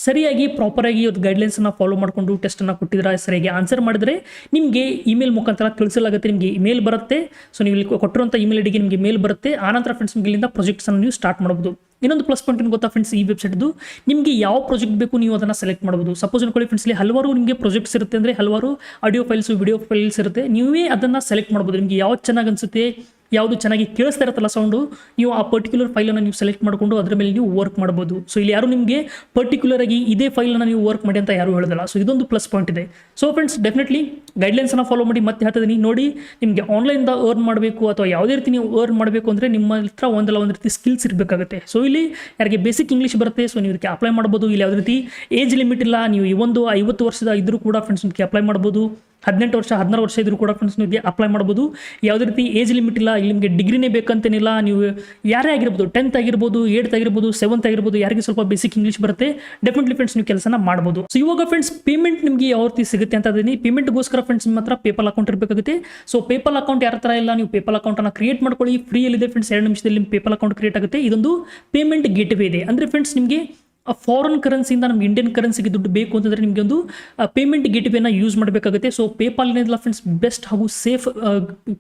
ಸರಿಯಾಗಿ ಪ್ರಾಪರಾಗಿ ಲೈನ್ಸ್ ಗೈಡ್ಲೈನ್ಸನ್ನು ಫಾಲೋ ಮಾಡಿಕೊಂಡು ಟೆಸ್ಟನ್ನು ಕೊಟ್ಟಿದ್ರೆ ಸರಿಯಾಗಿ ಆನ್ಸರ್ ಮಾಡಿದ್ರೆ ನಿಮಗೆ ಇಮೇಲ್ ಮುಖಾಂತರ ತಿಳಿಸಲಾಗುತ್ತೆ, ನಿಮಗೆ ಇಮೇಲ್ ಬರುತ್ತೆ. ಸೊ ನೀವು ಇಲ್ಲಿ ಕೊಟ್ಟಿರುವಂಥ ಇಮೇಲ್ ಐಡಿಗೆ ನಿಮಗೆ ಮೇಲ್ ಬರುತ್ತೆ. ಆನಂತರ ಫ್ರೆಂಡ್ಸ್ ನಿಮಗೆ ಇಲ್ಲಿಂದ ಪ್ರಾಜೆಕ್ಟ್ಸನ್ನು ನೀವು ಸ್ಟಾರ್ಟ್ ಮಾಡ್ಬೋದು. ಇನ್ನೊಂದು ಪ್ಲಸ್ ಪಾಯಿಂಟ್ ಏನು ಗೊತ್ತಾ ಫ್ರೆಂಡ್ಸ್ ಈ ವೆಬ್ಸೈಟ್ದು ನಿಮಗೆ ಯಾವ ಪ್ರಾಜೆಕ್ಟ್ ಬೇಕು ನೀವು ಅದನ್ನು ಸೆಲೆಕ್ಟ್ ಮಾಡ್ಬೋದು. ಸಪೋಸ್ ಅನ್ಕೊಳ್ಳಿ ಫ್ರೆಂಡ್ಸ್ ಇಲ್ಲಿ ಹಲವಾರು ನಿಮಗೆ ಪ್ರಾಜೆಕ್ಟ್ಸ್ ಇರುತ್ತೆ ಅಂದರೆ ಹಲವಾರು ಆಡಿಯೋ ಫೈಲ್ಸ್ ವಿಡಿಯೋ ಫೈಲ್ಸ್ ಇರುತ್ತೆ. ನೀವೇ ಅದನ್ನು ಸೆಲೆಕ್ಟ್ ಮಾಡ್ಬೋದು. ನಿಮಗೆ ಯಾವ್ದು ಚೆನ್ನಾಗಿ ಅನಿಸುತ್ತೆ? ಯಾವುದು ಚೆನ್ನಾಗಿ ಕೇಳಿಸ್ತಾ ಇರುತ್ತಲ್ಲ ಸೌಂಡು ನೀವು ಆ ಪರ್ಟಿಕ್ಯುಲರ್ ಫೈಲನ್ನು ನೀವು ಸೆಲೆಕ್ಟ್ ಮಾಡಿಕೊಂಡು ಅದರ ಮೇಲೆ ನೀವು ವರ್ಕ್ ಮಾಡ್ಬೋದು. ಸೊ ಇಲ್ಲಿ ಯಾರು ನಿಮಗೆ ಪರ್ಟಿಕ್ಯುಲರ್ ಆಗಿ ಇದೇ ಫೈಲನ್ನು ನೀವು ವರ್ಕ್ ಮಾಡಿ ಅಂತ ಯಾರು ಹೇಳೋದಲ್ಲ. ಸೊ ಇದೊಂದು ಪ್ಲಸ್ ಪಾಯಿಂಟ್ ಇದೆ. ಸೊ ಫ್ರೆಂಡ್ಸ್ ಡೆಫಿನೆಟ್ಲಿ ಗೈಡ್ಲೈನ್ಸನ್ನು ಫಾಲೋ ಮಾಡಿ ಮತ್ತೆ ಹೇಳ್ತಿದ್ದೀನಿ ನೋಡಿ, ನಿಮಗೆ ಆನ್ಲೈನ್ದ ಅರ್ನ್ ಮಾಡಬೇಕು ಅಥವಾ ಯಾವುದೇ ರೀತಿ ನೀವು ಅರ್ನ್ ಮಾಡಬೇಕು ಅಂದರೆ ನಿಮ್ಮ ಹತ್ರ ಒಂದಲ್ಲ ಒಂದು ರೀತಿ ಸ್ಕಿಲ್ಸ್ ಇರಬೇಕಾಗುತ್ತೆ. ಸೊ ಇಲ್ಲಿ ಯಾರಿಗೆ ಬೇಸಿಕ್ ಇಂಗ್ಲೀಷ್ ಬರುತ್ತೆ ಸೊ ನೀವು ಇದಕ್ಕೆ ಅಪ್ಲೈ ಮಾಡ್ಬೋದು. ಇಲ್ಲಿ ಯಾವುದೇ ರೀತಿ ಏಜ್ ಲಿಮಿಟ್ ಇಲ್ಲ, ನೀವು ಈ ಒಂದು ಐವತ್ತು ವರ್ಷದ ಇದ್ರೂ ಕೂಡ ಫ್ರೆಂಡ್ಸ್ ನಿಮಗೆ ಅಪ್ಲೈ ಮಾಡ್ಬೋದು. ಹದಿನೆಂಟು ವರ್ಷ, ಹದಿನಾರು ವರ್ಷ ಇದ್ರೂ ಕೂಡ ಫ್ರೆಂಡ್ಸ್ ನೀವು ಅಪ್ಲೈ ಮಾಡ್ಬೋದು. ಯಾವುದೇ ರೀತಿ ಏಜ್ ಲಿಮಿಟ್ ಇಲ್ಲ, ಇಲ್ಲಿ ನಿಮಗೆ ಡಿಗ್ರಿನೇ ಬೇಕಂತೇನಿಲ್ಲ, ನೀವು ಯಾರೇ ಆಗಿರ್ಬೋದು ಟೆಂತ್ ಆಗಿರ್ಬೋದು ಏಯ್ತ್ ಆಗಿರ್ಬೋದು ಸೆವೆಂತ್ ಆಗಿರ್ಬೋದು, ಯಾರಿಗೆ ಸ್ವಲ್ಪ ಬೇಸಿಕ್ ಇಂಗ್ಲೀಷ್ ಬರುತ್ತೆ ಡೆಫಿನೆಟ್ಲಿ ಫ್ರೆಂಡ್ಸ್ ನೀವು ಕೆಲಸನ ಮಾಡ್ಬೋದು. ಸೊ ಇವಾಗ ಫ್ರೆಂಡ್ಸ್ ಪೇಮೆಂಟ್ ನಿಮಗೆ ಯಾವ ರೀತಿ ಸಿಗುತ್ತೆ ಅಂತ ಅದೀನಿ ಪೇಮೆಂಟ್ಗೋಸ್ಕರ ಫ್ರೆಂಡ್ಸ್ ನಿಮ್ಮ ಹತ್ರ ಪೇಪಲ್ ಅಕೌಂಟ್ ಇರಬೇಕಾಗುತ್ತೆ. ಸೊ ಪೇಪಲ್ ಅಕೌಂಟ್ ಯಾರ ಥರ ಇಲ್ಲ, ನೀವು ಪೇಪಲ್ ಅಕೌಂಟನ್ನು ಕ್ರಿಯೇಟ್ ಮಾಡ್ಕೊಳ್ಳಿ. ಫ್ರೀಯಲ್ಲಿದೆ ಫ್ರೆಂಡ್ಸ್ ಎರಡು ನಿಮಿಷದಲ್ಲಿ ನಿಮ್ಮ ಪೇಪಲ್ ಅಕೌಂಟ್ ಕ್ರಿಯೇಟ್ ಆಗುತ್ತೆ. ಇದೊಂದು ಪೇಮೆಂಟ್ ಗೇಟ್ವೇ ಇದೆ. ಅಂದರೆ ಫ್ರೆಂಡ್ಸ್ ನಿಮಗೆ ಫಾರಿನ್ ಕರೆನ್ಸಿಯಿಂದ ನಮ್ಗೆ ಇಂಡಿಯನ್ ಕರೆನ್ಸಿಗೆ ದುಡ್ಡು ಬೇಕು ಅಂತಂದರೆ ನಿಮಗೆ ಒಂದು ಪೇಮೆಂಟ್ ಗೇಟ್ವೇನ ಯೂಸ್ ಮಾಡಬೇಕಾಗುತ್ತೆ. ಸೊ ಪೇಪಾಲ್ ಏನಿಲ್ಲ ಫ್ರೆಂಡ್ಸ್ ಬೆಸ್ಟ್ ಹಾಗೂ ಸೇಫ್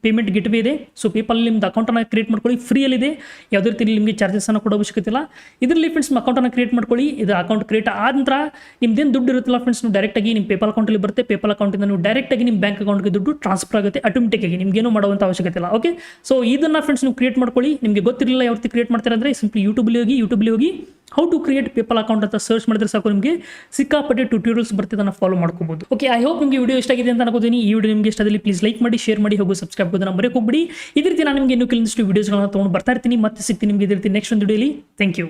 ಪೇಮೆಂಟ್ ಗೇಟ್ವೇ ಇದೆ. ಸೊ ಪೇಪಾಲ್ ನಿಮ್ದು ಅಕೌಂಟನ್ನು ಕ್ರಿಯೇಟ್ ಮಾಡ್ಕೊಳ್ಳಿ. ಫ್ರೀಯಲ್ಲಿದೆ ಯಾವುದೇ ರೀತಿ ನಿಮಗೆ ಚಾರ್ಜಸ್ ಅನ್ನು ಕೊಡೋ ಅವಶ್ಯಕತೆ ಇಲ್ಲ. ಇದರಲ್ಲಿ ಫ್ರೆಂಡ್ಸ್ ನಿಮ್ಮ ಅಕೌಂಟನ್ನು ಕ್ರಿಯೇಟ್ ಮಾಡ್ಕೊಳ್ಳಿ. ಇದು ಅಕೌಂಟ್ ಕ್ರಿಯೇಟ್ ಆದ ನಂತರ ನಿಮ್ದೇನು ದುಡ್ಡು ಇರುತ್ತಲ್ಲ ಫ್ರೆಂಡ್ಸ್ ನೀವು ಡೈರೆಕ್ಟಾಗಿ ನಿಮ್ಮ ಪೇಪಾಲ್ ಅಕೌಂಟಲ್ಲಿ ಬರುತ್ತೆ. ಪೇಪಾಲ್ ಅಕೌಂಟಿಂದ ನೀವು ಡೈರೆಕ್ಟಾಗಿ ನಿಮ್ಮ ಬ್ಯಾಂಕ್ ಅಕೌಂಟ್ಗೆ ದುಡ್ಡು ಟ್ರಾನ್ಸ್ಫರ್ ಆಗುತ್ತೆ. ಆಟೋಮೆಟಿಕ್ ಆಗಿ ನಿಮ್ಗೇನು ಮಾಡುವಂಥ ಅವಶ್ಯಕತೆ ಇಲ್ಲ. ಓಕೆ ಸೊ ಇದನ್ನು ಫ್ರೆಂಡ್ಸ್ ನೀವು ಕ್ರಿಯೇಟ್ ಮಾಡ್ಕೊಳ್ಳಿ. ನಿಮಗೆ ಗೊತ್ತಿರಲಿಲ್ಲ ಯಾವ ರೀತಿ ಕ್ರಿಯೇಟ್ ಮಾಡ್ತಾರೆ ಅಂದರೆ ಸಿಂಪ್ಲಿ ಯೂಟ್ಯೂಬಲ್ಲಿ ಹೋಗಿ ಯೂಟ್ಯೂಬಲ್ಲಿ ಹೋಗಿ how to create PayPal account ಅಂತ ಸರ್ಚ್ ಮಾಡಿದ್ರೆ ಸಾಕು ನಿಮಗೆ ಸಿಕ್ಕಾಪಟ್ಟೆ ಟ್ಯೂಟೋರಿಯಲ್ಸ್ ಬರ್ತಿದೆ ಫಾಲೋ ಮಾಡ್ಕೋಬಹುದು ಓಕೆ ಐ ಹೋಪ್ ನಿಮಗೆ ವಿಡಿಯೋ ಇಷ್ಟ ಆಗಿದೆ ಅಂತ ಅನ್ಕೋತೀನಿ. ಈ ವಿಡಿಯೋ ನಿಮಗೆ ಇಷ್ಟದಲ್ಲಿ ಪ್ಲೀಸ್ ಲೈಕ್ ಮಾಡಿ ಶೇರ್ ಮಾಡಿ ಹೋಗಿ ಸಬ್ಸ್ಕ್ರೈಬ್ ಆಗೋದನ್ನ ಮರೆಯೋಕೆ ಹೋಗ್ಬಿಡಿ. ಇದೇ ರೀತಿ ನಾನು ನಿಮಗೆ ಇನ್ನೂ ಕೆಲವೊಂದಿಷ್ಟು ವೀಡಿಯೋಸ್ಗಳನ್ನ ತೊಗೊಂಡು ಬರ್ತಾ ಇರ್ತೀನಿ. ಮತ್ತೆ ಸಿಗ್ತೀನಿ ನಿಮಗೆ ಇದೇ ನೆಕ್ಸ್ಟ್ ಒಂದು ವಿಡಿಯೋಲಿ ಥ್ಯಾಂಕ್ ಯು